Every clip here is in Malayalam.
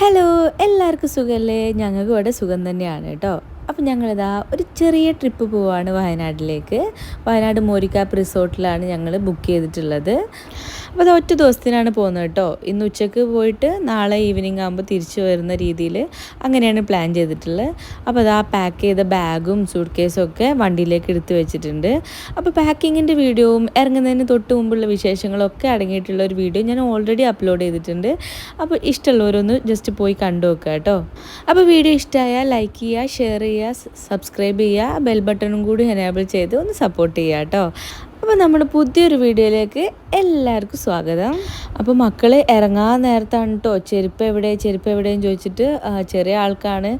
ഹലോ എല്ലാവർക്കും സുഖമല്ലേ ഞങ്ങൾക്ക് ഇവിടെ സുഖം തന്നെയാണ് കേട്ടോ. അപ്പം ഞങ്ങളിതാ ഒരു ചെറിയ ട്രിപ്പ് പോവാണ് വയനാട്ടിലേക്ക്. വയനാട് മോരിക്കാപ്പ് റിസോർട്ടിലാണ് ഞങ്ങൾ ബുക്ക് ചെയ്തിട്ടുള്ളത്. അപ്പോൾ അത് ഒറ്റ ദിവസത്തിനാണ് പോകുന്നത് കേട്ടോ. ഇന്ന് ഉച്ചയ്ക്ക് പോയിട്ട് നാളെ ഈവനിങ് ആകുമ്പോൾ തിരിച്ചു വരുന്ന രീതിയിൽ അങ്ങനെയാണ് പ്ലാൻ ചെയ്തിട്ടുള്ളത്. അപ്പോൾ അത് ആ പാക്ക് ചെയ്ത ബാഗും സൂട്ട് കേസും ഒക്കെ വണ്ടിയിലേക്ക് എടുത്തു വെച്ചിട്ടുണ്ട്. അപ്പോൾ പാക്കിങ്ങിന്റെ വീഡിയോവും ഇറങ്ങുന്നതിന് തൊട്ട് മുമ്പുള്ള വിശേഷങ്ങളൊക്കെ അടങ്ങിയിട്ടുള്ള ഒരു വീഡിയോ ഞാൻ ഓൾറെഡി അപ്ലോഡ് ചെയ്തിട്ടുണ്ട്. അപ്പോൾ ഇഷ്ടമുള്ളവരൊന്ന് ജസ്റ്റ് പോയി കണ്ടു നോക്കുക കേട്ടോ. അപ്പോൾ വീഡിയോ ഇഷ്ടമായാൽ ലൈക്ക് ചെയ്യുക ഷെയർ ചെയ്യുക സബ്സ്ക്രൈബ് ചെയ്യുക ബെൽ ബട്ടണും കൂടി എനേബിൾ ചെയ്ത് ഒന്ന് സപ്പോർട്ട് ചെയ്യുക കേട്ടോ. അപ്പോൾ നമ്മൾ പുതിയൊരു വീഡിയോയിലേക്ക് എല്ലാവർക്കും സ്വാഗതം. അപ്പോൾ മക്കൾ ഇറങ്ങാൻ നേരത്താണ് കേട്ടോ ചെരുപ്പ് എവിടെ ചെരുപ്പ് എവിടെയും ചോദിച്ചിട്ട് ചെറിയ ആൾക്കാണ്.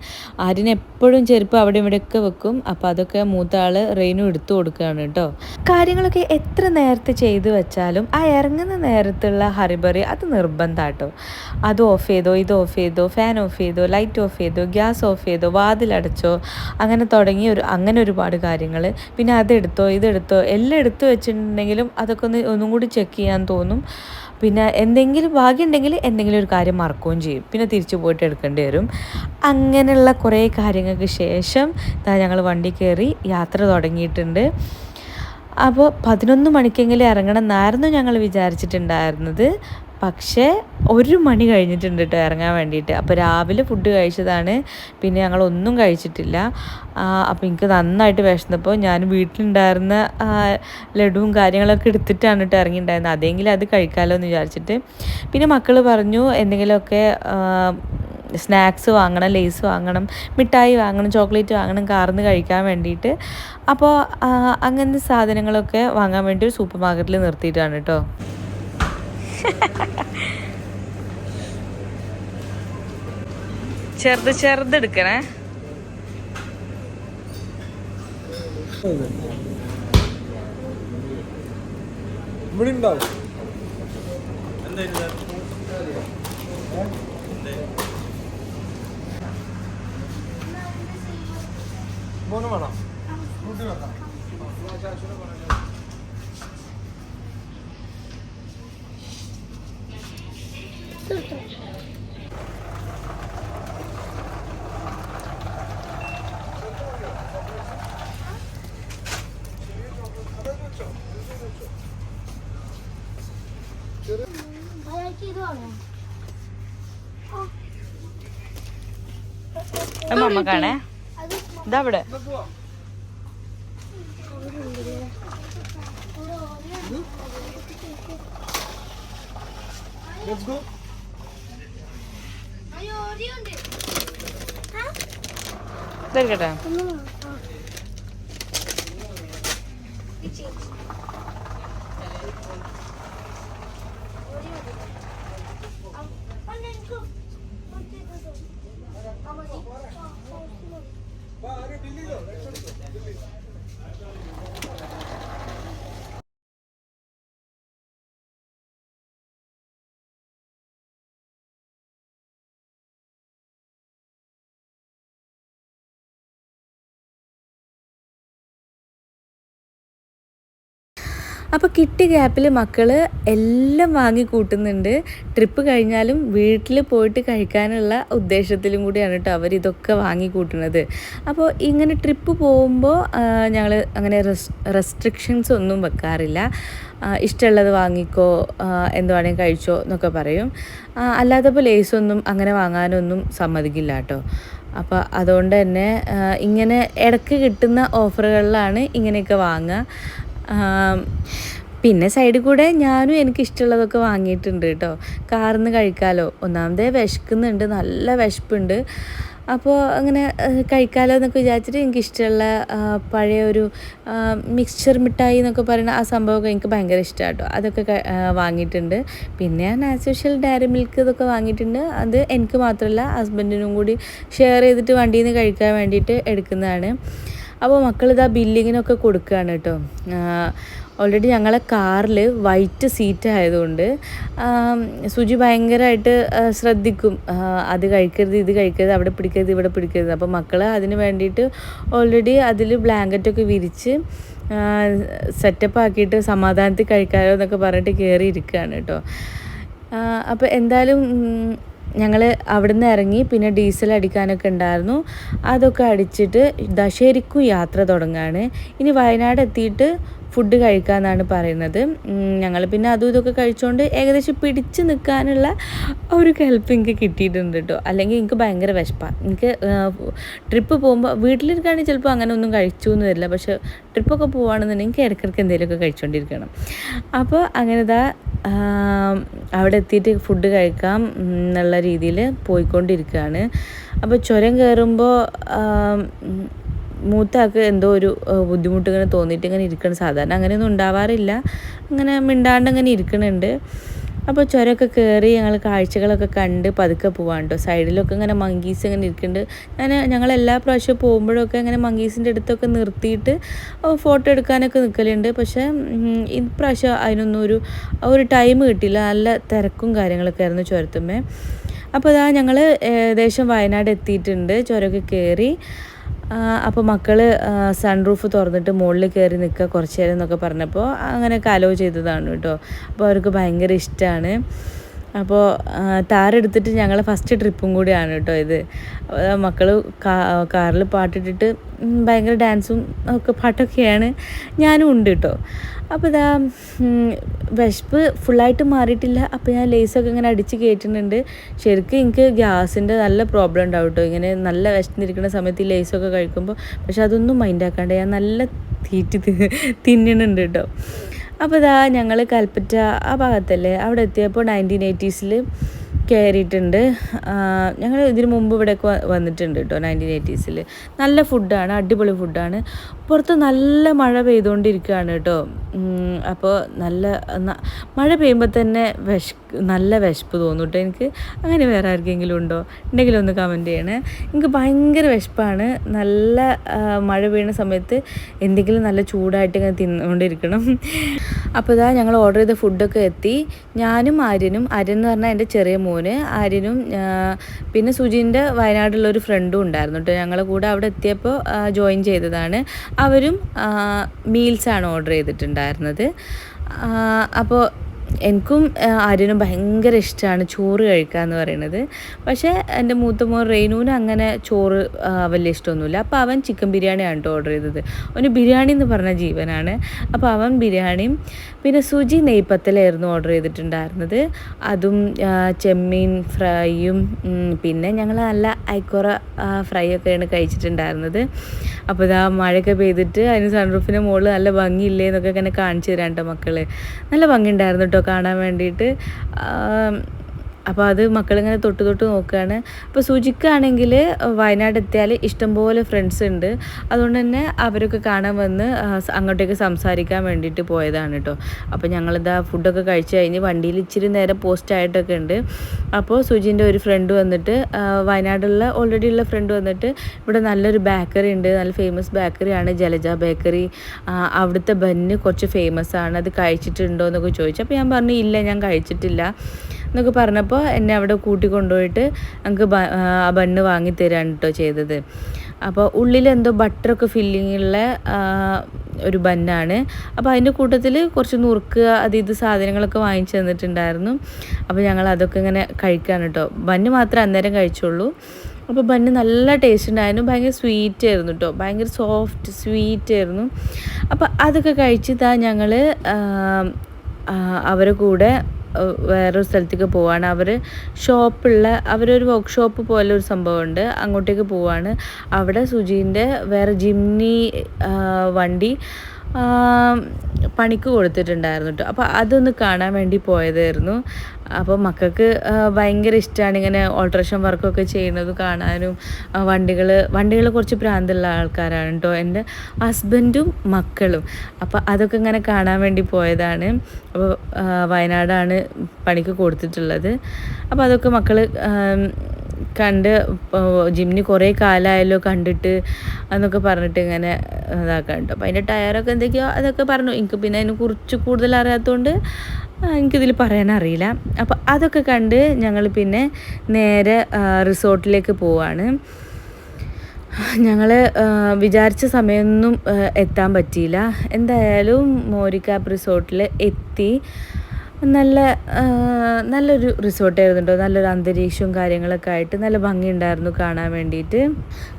ആര്യന് എപ്പോഴും ചെരുപ്പ് അവിടെ ഇവിടെയൊക്കെ വെക്കും. അപ്പോൾ അതൊക്കെ മൂത്ത ആൾ റെയിനും എടുത്തു കൊടുക്കുകയാണ് കേട്ടോ കാര്യങ്ങളൊക്കെ എത്ര നേരത്തെ ചെയ്തു വെച്ചാലും ആ ഇറങ്ങുന്ന നേരത്തുള്ള ഹറിബറി അത് നിർബന്ധം കേട്ടോ അത് ഓഫ് ചെയ്തോ ഇത് ഓഫ് ചെയ്തോ ഫാൻ ഓഫ് ചെയ്തോ ലൈറ്റ് ഓഫ് ചെയ്തോ ഗ്യാസ് ഓഫ് ചെയ്തോ വാതിലടച്ചോ അങ്ങനെ തുടങ്ങി ഒരു അങ്ങനെ ഒരുപാട് കാര്യങ്ങൾ പിന്നെ അതെടുത്തോ ഇതെടുത്തോ എല്ലാം എടുത്തു വെച്ചിട്ടുണ്ടെങ്കിലും അതൊക്കെ ഒന്ന് ഒന്നും കൂടി ചെക്ക് ചെയ്യാൻ തോന്നും. പിന്നെ എന്തെങ്കിലും ഭാഗ്യമുണ്ടെങ്കിൽ എന്തെങ്കിലും ഒരു കാര്യം മറക്കുകയും ചെയ്യും. പിന്നെ തിരിച്ചു പോയിട്ട് എടുക്കേണ്ടി വരും. അങ്ങനെയുള്ള കുറേ കാര്യങ്ങൾക്ക് ശേഷം ഞങ്ങൾ വണ്ടി കയറി യാത്ര തുടങ്ങിയിട്ടുണ്ട്. അപ്പോൾ പതിനൊന്ന് മണിക്കെങ്കിലും ഇറങ്ങണം എന്നായിരുന്നു ഞങ്ങൾ വിചാരിച്ചിട്ടുണ്ടായിരുന്നത്. പക്ഷേ ഒരു മണി കഴിഞ്ഞിട്ടുണ്ട് കേട്ടോ ഇറങ്ങാൻ വേണ്ടിയിട്ട്. അപ്പോൾ രാവിലെ ഫുഡ് കഴിച്ചതാണ്. പിന്നെ ഞങ്ങൾ ഒന്നും കഴിച്ചിട്ടില്ല. അപ്പോൾ എനിക്ക് നന്നായിട്ട് വിശന്നപ്പോൾ ഞാൻ വീട്ടിലുണ്ടായിരുന്ന ലഡുവും കാര്യങ്ങളൊക്കെ എടുത്തിട്ടാണ് കേട്ടോ ഇറങ്ങിയിട്ടുണ്ടായിരുന്നത് അതെങ്കിലും അത് കഴിക്കാമല്ലോ എന്ന് വിചാരിച്ചിട്ട്. പിന്നെ മക്കൾ പറഞ്ഞു എന്തെങ്കിലുമൊക്കെ സ്നാക്സ് വാങ്ങണം ലേസ് വാങ്ങണം മിഠായി വാങ്ങണം ചോക്ലേറ്റ് വാങ്ങണം കാർന്ന് കഴിക്കാൻ വേണ്ടിയിട്ട്. അപ്പോൾ അങ്ങനത്തെ സാധനങ്ങളൊക്കെ വാങ്ങാൻ വേണ്ടി ഒരു സൂപ്പർ മാർക്കറ്റിൽ നിർത്തിയിട്ടാണ് കേട്ടോ ചെറുത് ചെറുത് എടുക്കണേ. ഇവിടെ ഉണ്ടാവും വേണം? വെക്കാം മമ്മക്കാണേ ഇതാ ഇവിടെ ലെറ്റ്സ് ఢిల్లీలో അപ്പോൾ കിട്ടിയ ഗ്യാപ്പിൽ മക്കൾ എല്ലാം വാങ്ങി കൂട്ടുന്നുണ്ട്. ട്രിപ്പ് കഴിഞ്ഞാലും വീട്ടിൽ പോയിട്ട് കഴിക്കാനുള്ള ഉദ്ദേശത്തിലും കൂടിയാണ് കേട്ടോ അവർ ഇതൊക്കെ വാങ്ങി കൂട്ടുന്നത്. അപ്പോൾ ഇങ്ങനെ ട്രിപ്പ് പോകുമ്പോൾ ഞങ്ങൾ അങ്ങനെ റെസ്ട്രിക്ഷൻസ് ഒന്നും വെക്കാറില്ല. ഇഷ്ടമുള്ളത് വാങ്ങിക്കോ എന്തുവാണെങ്കിൽ കഴിച്ചോ എന്നൊക്കെ പറയും. അല്ലാതെ അല്ലാത്തപ്പോൾ ലേസൊന്നും അങ്ങനെ വാങ്ങാനൊന്നും സമ്മതിക്കില്ല കേട്ടോ അപ്പോൾ അതുകൊണ്ട് തന്നെ ഇങ്ങനെ ഇടയ്ക്ക് കിട്ടുന്ന ഓഫറുകളിലാണ് ഇങ്ങനെയൊക്കെ വാങ്ങുക. പിന്നെ സൈഡിൽ കൂടെ ഞാനും എനിക്ക് ഇഷ്ടമുള്ളതൊക്കെ വാങ്ങിയിട്ടുണ്ട് കേട്ടോ. കാർന്ന് നിന്ന് കഴിക്കാമല്ലോ ഒന്നാമതേ വിശക്കുന്നുണ്ട് നല്ല വിശപ്പുണ്ട്. അപ്പോൾ അങ്ങനെ കഴിക്കാമല്ലോ എന്നൊക്കെ വിചാരിച്ചിട്ട് എനിക്ക് ഇഷ്ടമുള്ള പഴയ ഒരു മിക്സ്ചർ മിഠായി എന്നൊക്കെ പറയുന്ന ആ സംഭവമൊക്കെ എനിക്ക് ഭയങ്കര ഇഷ്ടമാണ് കേട്ടോ. അതൊക്കെ വാങ്ങിയിട്ടുണ്ട്. പിന്നെ ഞാൻ ആസ് യൂഷ്വൽ ഡയറി മിൽക്ക് ഇതൊക്കെ വാങ്ങിയിട്ടുണ്ട്. അത് എനിക്ക് മാത്രമല്ല ഹസ്ബൻഡിനും കൂടി ഷെയർ ചെയ്തിട്ട് വണ്ടിയിൽ നിന്ന് കഴിക്കാൻ വേണ്ടിയിട്ട് എടുക്കുന്നതാണ്. അപ്പോൾ മക്കളിതാ ബില്ലിങ്ങിനൊക്കെ കൊടുക്കുകയാണ് കേട്ടോ. ഓൾറെഡി ഞങ്ങളെ കാറിൽ വൈറ്റ് സീറ്റ് ആയതുകൊണ്ട് സുജി ഭയങ്കരമായിട്ട് ശ്രദ്ധിക്കും. അത് കഴിക്കരുത് ഇത് കഴിക്കരുത് അവിടെ പിടിക്കരുത് ഇവിടെ പിടിക്കരുത്. അപ്പോൾ മക്കൾ അതിന് വേണ്ടിയിട്ട് ഓൾറെഡി അതിൽ ബ്ലാങ്കറ്റൊക്കെ വിരിച്ച് സെറ്റപ്പ് ആക്കിയിട്ട് സമാധാനത്തിൽ കഴിക്കാമോ എന്നൊക്കെ പറഞ്ഞിട്ട് കയറി ഇരിക്കുകയാണ് കേട്ടോ അപ്പോൾ എന്തായാലും ഞങ്ങൾ അവിടുന്ന് ഇറങ്ങി പിന്നെ ഡീസൽ അടിക്കാനൊക്കെ ഉണ്ടായിരുന്നു. അതൊക്കെ അടിച്ചിട്ട് ഇതാ ശരിക്കും യാത്ര തുടങ്ങുകയാണ് ഇനി വയനാട് എത്തിയിട്ട് ഫുഡ് കഴിക്കാമെന്നാണ് പറയുന്നത്. ഞങ്ങൾ പിന്നെ അതും ഇതൊക്കെ കഴിച്ചുകൊണ്ട് ഏകദേശം പിടിച്ച് നിൽക്കാനുള്ള ഒരു ഹെൽപ്പ് എനിക്ക് കിട്ടിയിട്ടുണ്ട് കേട്ടോ അല്ലെങ്കിൽ എനിക്ക് ഭയങ്കര വിശപ്പാണ് എനിക്ക് ട്രിപ്പ് പോകുമ്പോൾ വീട്ടിലിരിക്കുകയാണെങ്കിൽ ചിലപ്പോൾ അങ്ങനെ ഒന്നും കഴിച്ചു എന്ന് വരില്ല. പക്ഷേ ട്രിപ്പൊക്കെ പോവുകയാണെന്നുണ്ടെങ്കിൽ എനിക്ക് ഇടയ്ക്കിടയ്ക്ക് എന്തെങ്കിലുമൊക്കെ കഴിച്ചുകൊണ്ടിരിക്കണം അപ്പോൾ അങ്ങനെ ഇതാ അവിടെ എത്തിയിട്ട് ഫുഡ് കഴിക്കാം എന്നുള്ള രീതിയിൽ പോയിക്കൊണ്ടിരിക്കുകയാണ് അപ്പോൾ ചുരം കയറുമ്പോൾ മൂത്താക്ക് എന്തോ ഒരു ബുദ്ധിമുട്ട് ഇങ്ങനെ തോന്നിയിട്ട് ഇങ്ങനെ ഇരിക്കണം. സാധാരണ അങ്ങനെയൊന്നും ഉണ്ടാവാറില്ല. അങ്ങനെ മിണ്ടാണ്ട് ഇങ്ങനെ ഇരിക്കണുണ്ട്. അപ്പോൾ ചുരമൊക്കെ കയറി ഞങ്ങൾ കാഴ്ചകളൊക്കെ കണ്ട് പതുക്കെ പോവാൻ കേട്ടോ. സൈഡിലൊക്കെ ഇങ്ങനെ മങ്കീസ് ഇങ്ങനെ ഇരിക്കുന്നുണ്ട് ഞാൻ ഞങ്ങൾ എല്ലാ പ്രാവശ്യവും പോകുമ്പോഴൊക്കെ ഇങ്ങനെ മങ്കീസിന്റെ അടുത്തൊക്കെ നിർത്തിയിട്ട് ഫോട്ടോ എടുക്കാനൊക്കെ നിൽക്കലുണ്ട് പക്ഷേ ഇപ്രാവശ്യം അതിനൊന്നും ഒരു ഒരു ടൈം കിട്ടിയില്ല. നല്ല തിരക്കും കാര്യങ്ങളൊക്കെ ആയിരുന്നു ചുരത്തുമ്മേ. അപ്പോൾ അതാ ഞങ്ങൾ ഏകദേശം വയനാട് എത്തിയിട്ടുണ്ട്. ചുരമൊക്കെ കയറി. അപ്പോൾ മക്കൾ സൺറൂഫ് തുറന്നിട്ട് മുകളിൽ കയറി നിൽക്കുക കുറച്ച് നേരം എന്നൊക്കെ പറഞ്ഞപ്പോൾ അങ്ങനെയൊക്കെ അലോ ചെയ്തതാണ് കേട്ടോ. അപ്പോൾ അവർക്ക് ഭയങ്കര ഇഷ്ടമാണ് അപ്പോൾ താരെടുത്തിട്ട് ഞങ്ങൾ ഫസ്റ്റ് ട്രിപ്പും കൂടിയാണ് കേട്ടോ ഇത്. മക്കൾ കാറിൽ പാട്ടിട്ടിട്ട് ഭയങ്കര ഡാൻസും ഒക്കെ പാട്ടൊക്കെയാണ്. ഞാനും ഉണ്ട് കേട്ടോ. അപ്പോൾ ഇതാ വിശപ്പ് ഫുള്ളായിട്ട് മാറിയിട്ടില്ല. അപ്പോൾ ഞാൻ ലേസൊക്കെ ഇങ്ങനെ അടിച്ച് കയറ്റുന്നുണ്ട് ശരിക്കും എനിക്ക് ഗ്യാസിന്റെ നല്ല പ്രോബ്ലം ഉണ്ടാവും കേട്ടോ ഇങ്ങനെ നല്ല വിശന്നിരിക്കുന്ന സമയത്ത് ഈ ലേസൊക്കെ കഴിക്കുമ്പോൾ പക്ഷെ അതൊന്നും മൈൻഡാക്കാണ്ട് ഞാൻ നല്ല തീറ്റി തിന്നുന്നുണ്ട് കേട്ടോ അപ്പോൾ ഇതാ ഞങ്ങൾ കൽപ്പറ്റ ആ ഭാഗത്തല്ലേ? അവിടെ എത്തിയപ്പോൾ നയന്റീൻ എയ്റ്റീസിൽ കയറിയിട്ടുണ്ട് ഞങ്ങൾ ഇതിന് മുമ്പ് ഇവിടെയൊക്കെ വന്നിട്ടുണ്ട് കേട്ടോ നയന്റീൻ എയ്റ്റീസിൽ നല്ല ഫുഡാണ് അടിപൊളി ഫുഡാണ് പുറത്ത് നല്ല മഴ പെയ്തുകൊണ്ടിരിക്കുകയാണ് കേട്ടോ. അപ്പോൾ നല്ല മഴ പെയ്യുമ്പോൾ തന്നെ വിശ നല്ല വിശപ്പ് തോന്നും കേട്ടോ എനിക്ക്. അങ്ങനെ വേറെ ആർക്കെങ്കിലും ഉണ്ടോ? ഉണ്ടെങ്കിൽ ഒന്ന് കമന്റ് ചെയ്യണേ. എനിക്ക് ഭയങ്കര വിശപ്പാണ്. നല്ല മഴ പെയ്യുന്ന സമയത്ത് എന്തെങ്കിലും നല്ല ചൂടായിട്ട് ഇങ്ങനെ തിന്നുകൊണ്ടിരിക്കണം. അപ്പോൾ ഇതാ ഞങ്ങൾ ഓർഡർ ചെയ്ത ഫുഡൊക്കെ എത്തി. ഞാനും ആര്യനും ആര്യൻ എന്ന് പറഞ്ഞാൽ എന്റെ ചെറിയ മോന് ആര്യനും പിന്നെ സുജിന്റെ വയനാട്ടിലുള്ള ഒരു ഫ്രണ്ടും ഉണ്ടായിരുന്നു കേട്ടോ. ഞങ്ങളെ കൂടെ അവിടെ എത്തിയപ്പോൾ ജോയിൻ ചെയ്തതാണ്. അവരും മീൽസാണ് ഓർഡർ ചെയ്തിട്ടുണ്ടായിരുന്നത്. അപ്പോൾ എനിക്കും ആര്യനും ഭയങ്കര ഇഷ്ടമാണ് ചോറ് കഴിക്കുക എന്ന് പറയുന്നത് പക്ഷേ എന്റെ മൂത്ത മോൻ റെയ്നുവിന് അങ്ങനെ ചോറ് വലിയ ഇഷ്ടമൊന്നുമില്ല. അപ്പോൾ അവൻ ചിക്കൻ ബിരിയാണിയാണ് കേട്ടോ ഓർഡർ ചെയ്തത്. അവന് ബിരിയാണി എന്ന് പറഞ്ഞ ജീവനാണ്. അപ്പോൾ അവൻ ബിരിയാണിയും പിന്നെ സുജി നെയ്പ്പത്തലായിരുന്നു ഓർഡർ ചെയ്തിട്ടുണ്ടായിരുന്നത്. അതും ചെമ്മീൻ ഫ്രൈയും പിന്നെ ഞങ്ങൾ നല്ല ഐക്കോറ ഫ്രൈ ഒക്കെയാണ് കഴിച്ചിട്ടുണ്ടായിരുന്നത്. അപ്പോൾ ഇതാ മഴയൊക്കെ പെയ്തിട്ട് അതിന് സൺറൂഫിന്റെ മുകളിൽ നല്ല ഭംഗിയില്ലേ എന്നൊക്കെ ഇങ്ങനെ കാണിച്ചു തരാം കേട്ടോ മക്കൾ നല്ല ഭംഗി ഉണ്ടായിരുന്നു കേട്ടോ കാണാൻ വേണ്ടിയിട്ട് അപ്പോൾ അത് മക്കളിങ്ങനെ തൊട്ട് തൊട്ട് നോക്കുകയാണ് അപ്പോൾ സുജിക്കാണെങ്കിൽ വയനാട് എത്തിയാൽ ഇഷ്ടംപോലെ ഫ്രണ്ട്സ് ഉണ്ട്. അതുകൊണ്ട് തന്നെ അവരൊക്കെ കാണാൻ വന്ന് അങ്ങോട്ടേക്ക് സംസാരിക്കാൻ വേണ്ടിയിട്ട് പോയതാണ് കേട്ടോ അപ്പോൾ ഞങ്ങളിതാ ഫുഡൊക്കെ കഴിച്ച് കഴിഞ്ഞ് വണ്ടിയിൽ ഇച്ചിരി നേരം പോസ്റ്റ് ആയിട്ടൊക്കെ ഉണ്ട്. അപ്പോൾ സുജിന്റെ ഒരു ഫ്രണ്ട് വന്നിട്ട് വയനാടുള്ള ഓൾറെഡി ഉള്ള ഫ്രണ്ട് വന്നിട്ട് ഇവിടെ നല്ലൊരു ബേക്കറി ഉണ്ട്. നല്ല ഫേമസ് ബേക്കറിയാണ് ജലജ ബേക്കറി അവിടുത്തെ ബന്ന് കുറച്ച് ഫേമസ് ആണ്. അത് കഴിച്ചിട്ടുണ്ടോ എന്നൊക്കെ ചോദിച്ചു. അപ്പോൾ ഞാൻ പറഞ്ഞു ഇല്ല ഞാൻ കഴിച്ചിട്ടില്ല. എന്നൊക്കെ പറഞ്ഞപ്പോൾ എന്നെ അവിടെ കൂട്ടി കൊണ്ടുപോയിട്ട് ഞങ്ങൾക്ക് ആ ബണ്ണ് വാങ്ങി തരാണ് കേട്ടോ ചെയ്തത്. അപ്പോൾ ഉള്ളിലെന്തോ ബട്ടറൊക്കെ ഫില്ലിങ്ങുള്ള ഒരു ബന്നാണ് അപ്പോൾ അതിന്റെ കൂട്ടത്തിൽ കുറച്ച് നുറുക്ക് അത് ഇത് സാധനങ്ങളൊക്കെ വാങ്ങിച്ചു തന്നിട്ടുണ്ടായിരുന്നു. അപ്പോൾ ഞങ്ങൾ അതൊക്കെ ഇങ്ങനെ കഴിക്കാൻ കേട്ടോ ബന്ന് മാത്രമേ അന്നേരം കഴിച്ചുള്ളൂ. അപ്പോൾ ബന്ന് നല്ല ടേസ്റ്റ് ഉണ്ടായിരുന്നു. ഭയങ്കര സ്വീറ്റ് ആയിരുന്നു കേട്ടോ ഭയങ്കര സോഫ്റ്റ് സ്വീറ്റ് ആയിരുന്നു. അപ്പോൾ അതൊക്കെ കഴിച്ച് കഴിച്ചിട്ടാ ഞങ്ങൾ അവരെ കൂടെ വേറൊരു സ്ഥലത്തേക്ക് പോവാണ്. അവർ ഷോപ്പുള്ള അവരൊരു വർക്ക്ഷോപ്പ് പോലെ ഒരു സംഭവമുണ്ട്. അങ്ങോട്ടേക്ക് പോവാണ്. അവിടെ സുജീന്റെ വേറെ ജിംനി വണ്ടി പണിക്ക് കൊടുത്തിട്ടുണ്ടായിരുന്നു കേട്ടോ അപ്പോൾ അതൊന്ന് കാണാൻ വേണ്ടി പോയതായിരുന്നു. അപ്പോൾ മക്കൾക്ക് ഭയങ്കര ഇഷ്ടമാണ് ഇങ്ങനെ ഓൾട്രേഷൻ വർക്കൊക്കെ ചെയ്യുന്നത് കാണാനും. വണ്ടികൾ വണ്ടികൾ കുറച്ച് പ്രാന്തുള്ള ആൾക്കാരാണ് കേട്ടോ എന്റെ ഹസ്ബൻഡും മക്കളും. അപ്പോൾ അതൊക്കെ ഇങ്ങനെ കാണാൻ വേണ്ടി പോയതാണ്. അപ്പോൾ വയനാടാണ് പണിക്ക് കൊടുത്തിട്ടുള്ളത്. അപ്പോൾ അതൊക്കെ മക്കൾ കണ്ട് ജിമ്മിന് കുറേ കാലമായല്ലോ കണ്ടിട്ട് എന്നൊക്കെ പറഞ്ഞിട്ട് ഇങ്ങനെ ഇതാക്കാൻ കേട്ടോ അപ്പോൾ അതിന്റെ ടയറൊക്കെ എന്തൊക്കെയോ അതൊക്കെ പറഞ്ഞു. എനിക്ക് പിന്നെ അതിനെ കുറിച്ച് കൂടുതൽ അറിയാത്തതുകൊണ്ട് എനിക്കിതിൽ പറയാനറിയില്ല. അപ്പോൾ അതൊക്കെ കണ്ട് ഞങ്ങൾ പിന്നെ നേരെ റിസോർട്ടിലേക്ക് പോവാണ്. ഞങ്ങൾ വിചാരിച്ച സമയമൊന്നും എത്താൻ പറ്റിയില്ല. എന്തായാലും മോരിക്കാപ്പ് റിസോർട്ടിൽ എത്തി. നല്ല നല്ലൊരു റിസോർട്ടായിരുന്നു കേട്ടോ നല്ലൊരു അന്തരീക്ഷവും കാര്യങ്ങളൊക്കെ ആയിട്ട് നല്ല ഭംഗിയുണ്ടായിരുന്നു കാണാൻ വേണ്ടിയിട്ട്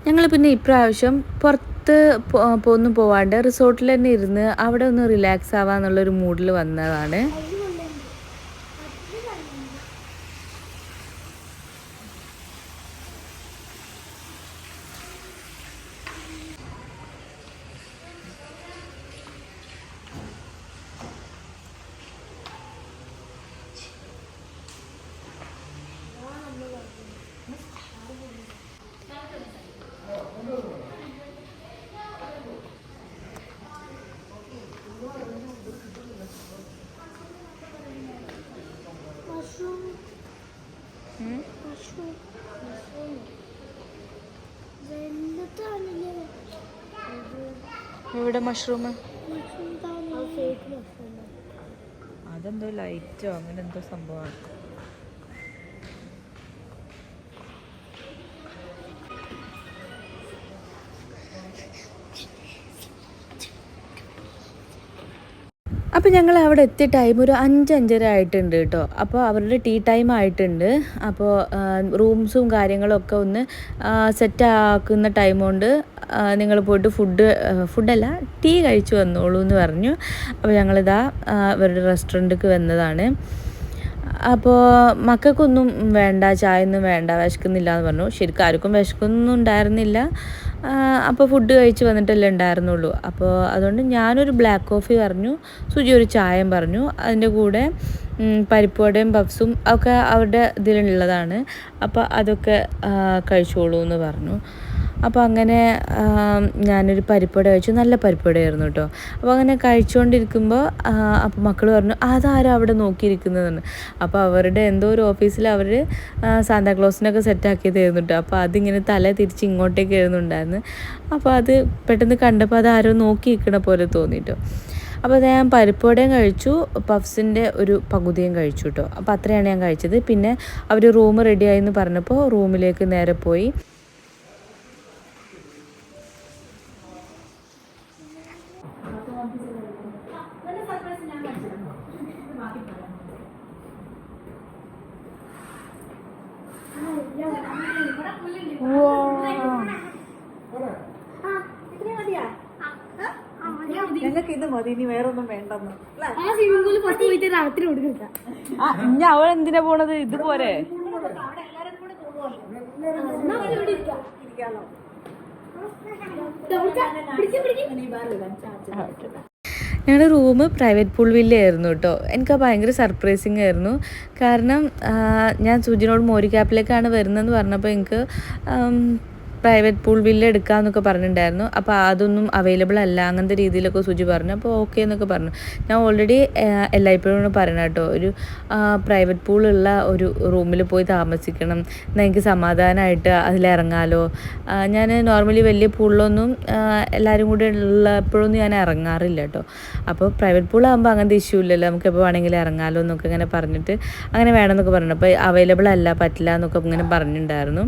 ഞങ്ങൾ പിന്നെ ഇപ്രാവശ്യം പുറത്ത് ഒന്നും പോവാണ്ട് റിസോർട്ടിൽ തന്നെ ഇരുന്ന് അവിടെ ഒന്ന് റിലാക്സ് ആവാന്നുള്ളൊരു മൂഡിൽ വന്നതാണ്. ഇവിടെ മഷ്റൂം അതെന്തോ ലൈറ്റോ അങ്ങനെ എന്തോ സംഭവമാണ് അപ്പോൾ ഞങ്ങൾ അവിടെ എത്തിയ ടൈം ഒരു അഞ്ച് അഞ്ചര ആയിട്ടുണ്ട് കേട്ടോ. അപ്പോൾ അവരുടെ ടീ ടൈം ആയിട്ടുണ്ട്. അപ്പോൾ റൂംസും കാര്യങ്ങളൊക്കെ ഒന്ന് സെറ്റ് ആക്കുന്ന ടൈം കൊണ്ട് നിങ്ങൾ പോയിട്ട് ഫുഡ് ഫുഡല്ല ടീ കഴിച്ചു വന്നോളൂ എന്ന് പറഞ്ഞു. അപ്പോൾ ഞങ്ങളിതാ അവരുടെ റെസ്റ്റോറന്റിലേക്ക് വന്നതാണ്. അപ്പോൾ മക്കൾക്കൊന്നും വേണ്ട ചായ ഒന്നും വേണ്ട വിശക്കുന്നില്ല എന്ന് പറഞ്ഞു. ശരിക്കും ആർക്കും വിശക്കൊന്നും ഉണ്ടായിരുന്നില്ല. അപ്പോൾ ഫുഡ് കഴിച്ച് വന്നിട്ടല്ലേ ഉണ്ടായിരുന്നുള്ളൂ. അപ്പോൾ അതുകൊണ്ട് ഞാനൊരു ബ്ലാക്ക് കോഫി പറഞ്ഞു സുജി ഒരു ചായം പറഞ്ഞു അതിന്റെ കൂടെ പരിപ്പുവടയും പരിപ്പ് വടയും പഫ്സും ഒക്കെ അവരുടെ ഇതിലുള്ളതാണ്. അപ്പോൾ അതൊക്കെ കഴിച്ചോളൂ എന്ന് പറഞ്ഞു. അപ്പോൾ അങ്ങനെ ഞാനൊരു പരിപ്പുവട കഴിച്ചു. നല്ല പരിപ്പുവടയായിരുന്നു കേട്ടോ. അപ്പോൾ അങ്ങനെ കഴിച്ചുകൊണ്ടിരിക്കുമ്പോൾ അപ്പോൾ മക്കൾ പറഞ്ഞു അതാരാ അവിടെ നോക്കിയിരിക്കുന്നതെന്ന്? അപ്പോൾ അവരുടെ എന്തോ ഒരു ഓഫീസിൽ അവർ സാന്താക്ലോസിനൊക്കെ സെറ്റാക്കിയതായിരുന്നു കേട്ടോ. അപ്പോൾ അതിങ്ങനെ തല തിരിച്ച് ഇങ്ങോട്ടേക്ക് എഴുതുന്നുണ്ടായിരുന്നു. അപ്പോൾ അത് പെട്ടെന്ന് കണ്ടപ്പോൾ അത് ആരോ നോക്കി നിൽക്കണ പോലെ തോന്നിയിട്ടോ അപ്പോൾ ഞാൻ പരിപ്പുവടയും കഴിച്ചു പഫ്സിന്റെ ഒരു പകുതിയും കഴിച്ചു കേട്ടോ. അപ്പോൾ അത്രയാണ് ഞാൻ കഴിച്ചത്. പിന്നെ അവർ റൂം റെഡിയായി എന്ന് പറഞ്ഞപ്പോൾ റൂമിലേക്ക് നേരെ പോയി ഞങ്ങൾക്ക് ഇത് മതി ഇനി വേറൊന്നും വേണ്ടെന്ന് ആ സ്വിമ്മിംഗ് പൂളിൽ ആ കൊടുക്കുക ഇനി അവൾ എന്തിനാ പോണത്? ഇതുപോലെ ഞങ്ങളുടെ റൂം പ്രൈവറ്റ് പൂൾ വില്ലയായിരുന്നു കേട്ടോ. എനിക്ക് ഭയങ്കര സർപ്രൈസിങ് ആയിരുന്നു. കാരണം ഞാൻ സുജിനോട് മോരിക്കാപ്പിലേക്കാണ് വരുന്നതെന്ന് പറഞ്ഞപ്പോൾ എനിക്ക് പ്രൈവറ്റ് പൂൾ വില്ല എടുക്കാമെന്നൊക്കെ പറഞ്ഞിട്ടുണ്ടായിരുന്നു. അപ്പോൾ അതൊന്നും അവൈലബിൾ അല്ല അങ്ങനത്തെ രീതിയിലൊക്കെ സുജി പറഞ്ഞു. അപ്പോൾ ഓക്കെ എന്നൊക്കെ പറഞ്ഞു. ഞാൻ ഓൾറെഡി എല്ലായ്പ്പോഴും പറയണം കേട്ടോ. ഒരു പ്രൈവറ്റ് പൂളുള്ള ഒരു റൂമിൽ പോയി താമസിക്കണം. എന്നാൽ എനിക്ക് സമാധാനമായിട്ട് അതിലിറങ്ങാലോ. ഞാൻ നോർമലി വലിയ പൂളിലൊന്നും എല്ലാവരും കൂടി ഉള്ളപ്പോഴൊന്നും ഞാൻ ഇറങ്ങാറില്ല കേട്ടോ. അപ്പോൾ പ്രൈവറ്റ് പൂളാകുമ്പോൾ അങ്ങനത്തെ ഇഷ്യൂ ഇല്ലല്ലോ. നമുക്ക് എപ്പോൾ വേണമെങ്കിലും ഇറങ്ങാലോ എന്നൊക്കെ ഇങ്ങനെ പറഞ്ഞിട്ട് അങ്ങനെ വേണമെന്നൊക്കെ പറഞ്ഞു. അപ്പോൾ അവൈലബിൾ അല്ല പറ്റില്ല എന്നൊക്കെ ഇങ്ങനെ പറഞ്ഞിട്ടുണ്ടായിരുന്നു.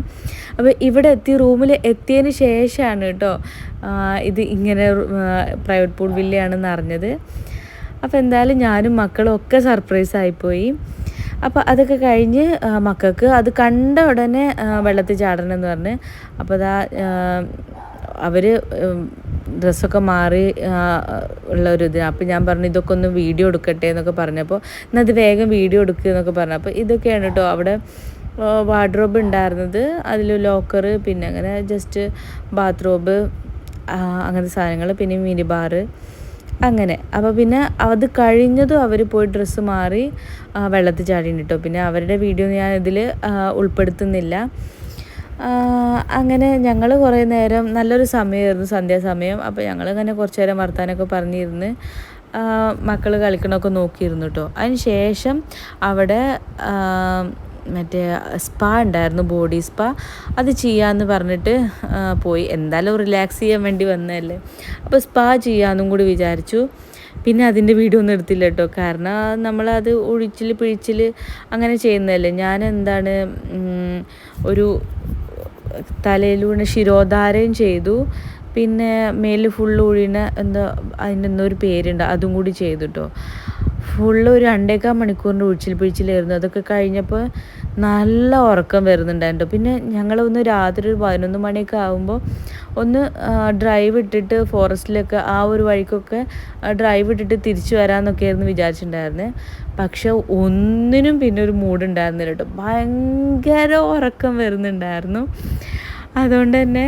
അപ്പോൾ ഇവിടെ എത്തി റൂമിൽ എത്തിയതിന് ശേഷമാണ് കേട്ടോ ഇത് ഇങ്ങനെ പ്രൈവറ്റ് പൂൾ വില്ലയാണെന്ന് അറിഞ്ഞത്. അപ്പോൾ എന്തായാലും ഞാനും മക്കളും ഒക്കെ സർപ്രൈസ് ആയിപ്പോയി. അപ്പോൾ അതൊക്കെ കഴിഞ്ഞ് മക്കൾക്ക് അത് കണ്ട ഉടനെ വെള്ളത്തിൽ ചാടണം എന്ന് പറഞ്ഞ് അപ്പോൾ അതാ അവർ ഡ്രസ്സൊക്കെ മാറി ഉള്ള ഒരു ഇത് അപ്പോൾ ഞാൻ പറഞ്ഞു ഇതൊക്കെ ഒന്ന് വീഡിയോ എടുക്കട്ടെ എന്നൊക്കെ പറഞ്ഞപ്പോൾ എന്നാൽ അത് വേഗം വീഡിയോ എടുക്കുക എന്നൊക്കെ പറഞ്ഞു. അപ്പോൾ ഇതൊക്കെയാണ് കേട്ടോ അവിടെ വാർഡ്രോബ് ഉണ്ടായിരുന്നത്. അതിൽ ലോക്കറ് പിന്നെ അങ്ങനെ ജസ്റ്റ് ബാത്റൂബ് അങ്ങനത്തെ സാധനങ്ങൾ പിന്നെ മിനി ബാറ് അങ്ങനെ. അപ്പോൾ പിന്നെ അത് കഴിഞ്ഞതും അവർ പോയി ഡ്രസ്സ് മാറി വെള്ളത്തിൽ ചാടിയിട്ട്. കേട്ടോ പിന്നെ അവരുടെ വീഡിയോ ഞാൻ ഇതിൽ ഉൾപ്പെടുത്തുന്നില്ല. അങ്ങനെ ഞങ്ങൾ കുറേ നേരം നല്ലൊരു സമയമായിരുന്നു സന്ധ്യാസമയം. അപ്പോൾ ഞങ്ങൾ ഇങ്ങനെ കുറച്ച് നേരം വർത്താനൊക്കെ പറഞ്ഞിരുന്ന് മക്കൾ കളിക്കണമൊക്കെ നോക്കിയിരുന്നു കേട്ടോ അതിന് ശേഷം അവിടെ മറ്റേ സ്പാ ഉണ്ടായിരുന്നു ബോഡി സ്പാ. അത് ചെയ്യാമെന്ന് പറഞ്ഞിട്ട് പോയി. എന്തായാലും റിലാക്സ് ചെയ്യാൻ വേണ്ടി വന്നതല്ലേ. അപ്പോൾ സ്പാ ചെയ്യാമെന്നും കൂടി വിചാരിച്ചു. പിന്നെ അതിന്റെ വീഡിയോ ഒന്നും എടുത്തില്ല കേട്ടോ. കാരണം നമ്മളത് ഒഴിച്ചിൽ പിഴിച്ചിൽ അങ്ങനെ ചെയ്യുന്നതല്ലേ. ഞാൻ എന്താണ് ഒരു തലയിലൂടെ ശിരോധാരയും ചെയ്തു. പിന്നെ മേലിൽ ഫുള്ള് ഒഴിയണ എന്താ അതിന്റെ എന്തോ ഒരു പേരുണ്ട്. അതും കൂടി ചെയ്തു കേട്ടോ ഫുള്ള് ഒരു രണ്ടേക്കാൽ മണിക്കൂറിന്റെ ഉഴിച്ചിൽ പിഴിച്ചിലായിരുന്നു. അതൊക്കെ കഴിഞ്ഞപ്പോൾ നല്ല ഉറക്കം വരുന്നുണ്ടായിരുന്നു. പിന്നെ ഞങ്ങളൊന്ന് രാത്രി ഒരു പതിനൊന്ന് മണിയൊക്കെ ആകുമ്പോൾ ഒന്ന് ഡ്രൈവ് ഇട്ടിട്ട് ഫോറസ്റ്റിലൊക്കെ ആ ഒരു വഴിക്കൊക്കെ ഡ്രൈവ് ഇട്ടിട്ട് തിരിച്ചു വരാമെന്നൊക്കെ ആയിരുന്നു വിചാരിച്ചിട്ടുണ്ടായിരുന്നത് പക്ഷെ ഒന്നിനും പിന്നെ ഒരു മൂഡുണ്ടായിരുന്നില്ല കേട്ടോ ഭയങ്കര ഉറക്കം വരുന്നുണ്ടായിരുന്നു. അതുകൊണ്ട് തന്നെ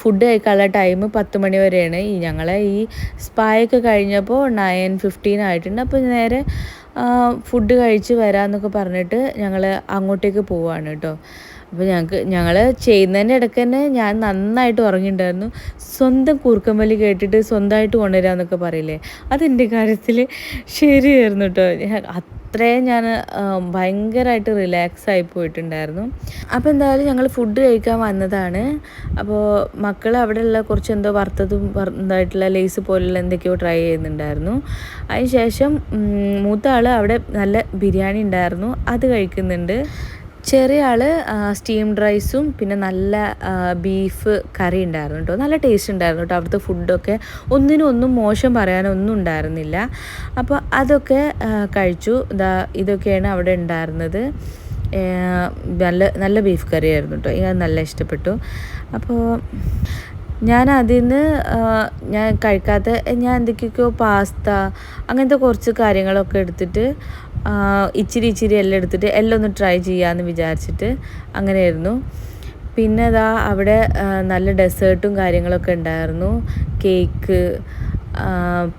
ഫുഡ് കഴിക്കാനുള്ള ടൈം പത്ത് മണി വരെയാണ്. ഈ ഞങ്ങളെ ഈ സ്പായൊക്കെ കഴിഞ്ഞപ്പോൾ നയൻ ഫിഫ്റ്റീൻ ആയിട്ടുണ്ട്. അപ്പോൾ നേരെ ഫുഡ് കഴിച്ച് വരാമെന്നൊക്കെ പറഞ്ഞിട്ട് ഞങ്ങൾ അങ്ങോട്ടേക്ക് പോവാണ് കേട്ടോ. അപ്പോൾ ഞങ്ങൾക്ക് ഞങ്ങൾ ചെയ്യുന്നതിന്റെ ഇടയ്ക്ക് തന്നെ ഞാൻ നന്നായിട്ട് ഉറങ്ങിയിട്ടുണ്ടായിരുന്നു സ്വന്തം കൂർക്കമ്പലി കേട്ടിട്ട് സ്വന്തമായിട്ട് കൊണ്ടുവരാമെന്നൊക്കെ പറയില്ലേ? അതെന്റെ കാര്യത്തിൽ ശരിയായിരുന്നു കേട്ടോ. അത്രയും ഞാൻ ഭയങ്കരമായിട്ട് റിലാക്സ് ആയി പോയിട്ടുണ്ടായിരുന്നു. അപ്പോൾ എന്തായാലും ഞങ്ങൾ ഫുഡ് കഴിക്കാൻ വന്നതാണ്. അപ്പോൾ മക്കൾ അവിടെയുള്ള കുറച്ച് എന്തോ വറുത്തതും എന്തായിട്ടുള്ള ലേസ് പോലുള്ള എന്തൊക്കെയോ ട്രൈ ചെയ്യുന്നുണ്ടായിരുന്നു. അതിന് ശേഷം മൂത്ത ആൾ അവിടെ നല്ല ബിരിയാണി ഉണ്ടായിരുന്നു. അത് കഴിക്കുന്നുണ്ട്. ചെറിയ ആൾ സ്റ്റീംഡ് റൈസും പിന്നെ നല്ല ബീഫ് കറി ഉണ്ടായിരുന്നു കേട്ടോ. നല്ല ടേസ്റ്റ് ഉണ്ടായിരുന്നു കേട്ടോ അവിടുത്തെ ഫുഡൊക്കെ ഒന്നിനും ഒന്നും മോശം പറയാനൊന്നും ഉണ്ടായിരുന്നില്ല. അപ്പോൾ അതൊക്കെ കഴിച്ചു. ഇതാ ഇതൊക്കെയാണ് അവിടെ ഉണ്ടായിരുന്നത്. നല്ല നല്ല ബീഫ് കറി ആയിരുന്നു കേട്ടോ. എനിക്ക് നല്ല ഇഷ്ടപ്പെട്ടു. അപ്പോൾ ഞാൻ അതിൽ നിന്ന് ഞാൻ കഴിക്കാത്ത ഞാൻ എന്തൊക്കെയൊക്കെയോ പാസ്ത അങ്ങനത്തെ കുറച്ച് കാര്യങ്ങളൊക്കെ എടുത്തിട്ട് ഇച്ചിരി ഇച്ചിരി എല്ലാം എടുത്തിട്ട് എല്ലാം ഒന്ന് ട്രൈ ചെയ്യാമെന്ന് വിചാരിച്ചിട്ട് അങ്ങനെയായിരുന്നു. പിന്നെ അതാ അവിടെ നല്ല ഡെസേർട്ടും കാര്യങ്ങളൊക്കെ ഉണ്ടായിരുന്നു. കേക്ക്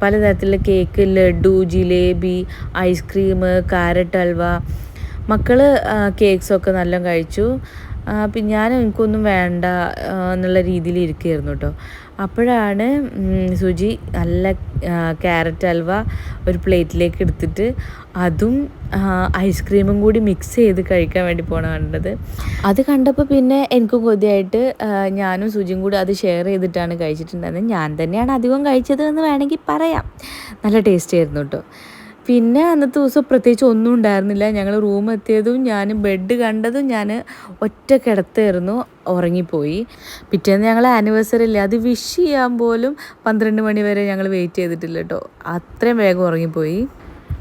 പലതരത്തിലുള്ള cake laddu jalebi ice cream carrot halwa മക്കൾ കേക്ക്സൊക്കെ നല്ല കഴിച്ചു. പിന്നെ ഞാൻ എനിക്കൊന്നും വേണ്ട എന്നുള്ള രീതിയിൽ ഇരിക്കുകയായിരുന്നു കേട്ടോ. അപ്പോഴാണ് സുജി നല്ല ക്യാരറ്റ് അൽവ ഒരു പ്ലേറ്റിലേക്ക് എടുത്തിട്ട് അതും ഐസ്ക്രീമും കൂടി മിക്സ് ചെയ്ത് കഴിക്കാൻ വേണ്ടി പോകണം കണ്ടത്. അത് കണ്ടപ്പോൾ പിന്നെ എനിക്കും കൊതിയായിട്ട് ഞാനും സുജിയും കൂടി അത് ഷെയർ ചെയ്തിട്ടാണ് കഴിച്ചിട്ടുണ്ടായിരുന്നത്. ഞാൻ തന്നെയാണ് അധികം കഴിച്ചത് എന്ന് വേണമെങ്കിൽ പറയാം. നല്ല ടേസ്റ്റ് ആയിരുന്നു കേട്ടോ. പിന്നെ അന്നത്തെ ദിവസം പ്രത്യേകിച്ച് ഒന്നും ഉണ്ടായിരുന്നില്ല. ഞങ്ങൾ റൂം എത്തിയതും ഞാൻ ബെഡ് കണ്ടതും ഞാൻ ഒറ്റ കിടത്തായിരുന്നു ഉറങ്ങിപ്പോയി. പിറ്റേന്ന് ഞങ്ങൾ ആനിവേഴ്സറി അല്ലേ അത് വിഷ് ചെയ്യാൻ പോലും പന്ത്രണ്ട് മണി വരെ ഞങ്ങൾ വെയിറ്റ് ചെയ്തിട്ടില്ല കേട്ടോ അത്രയും വേഗം ഉറങ്ങിപ്പോയി.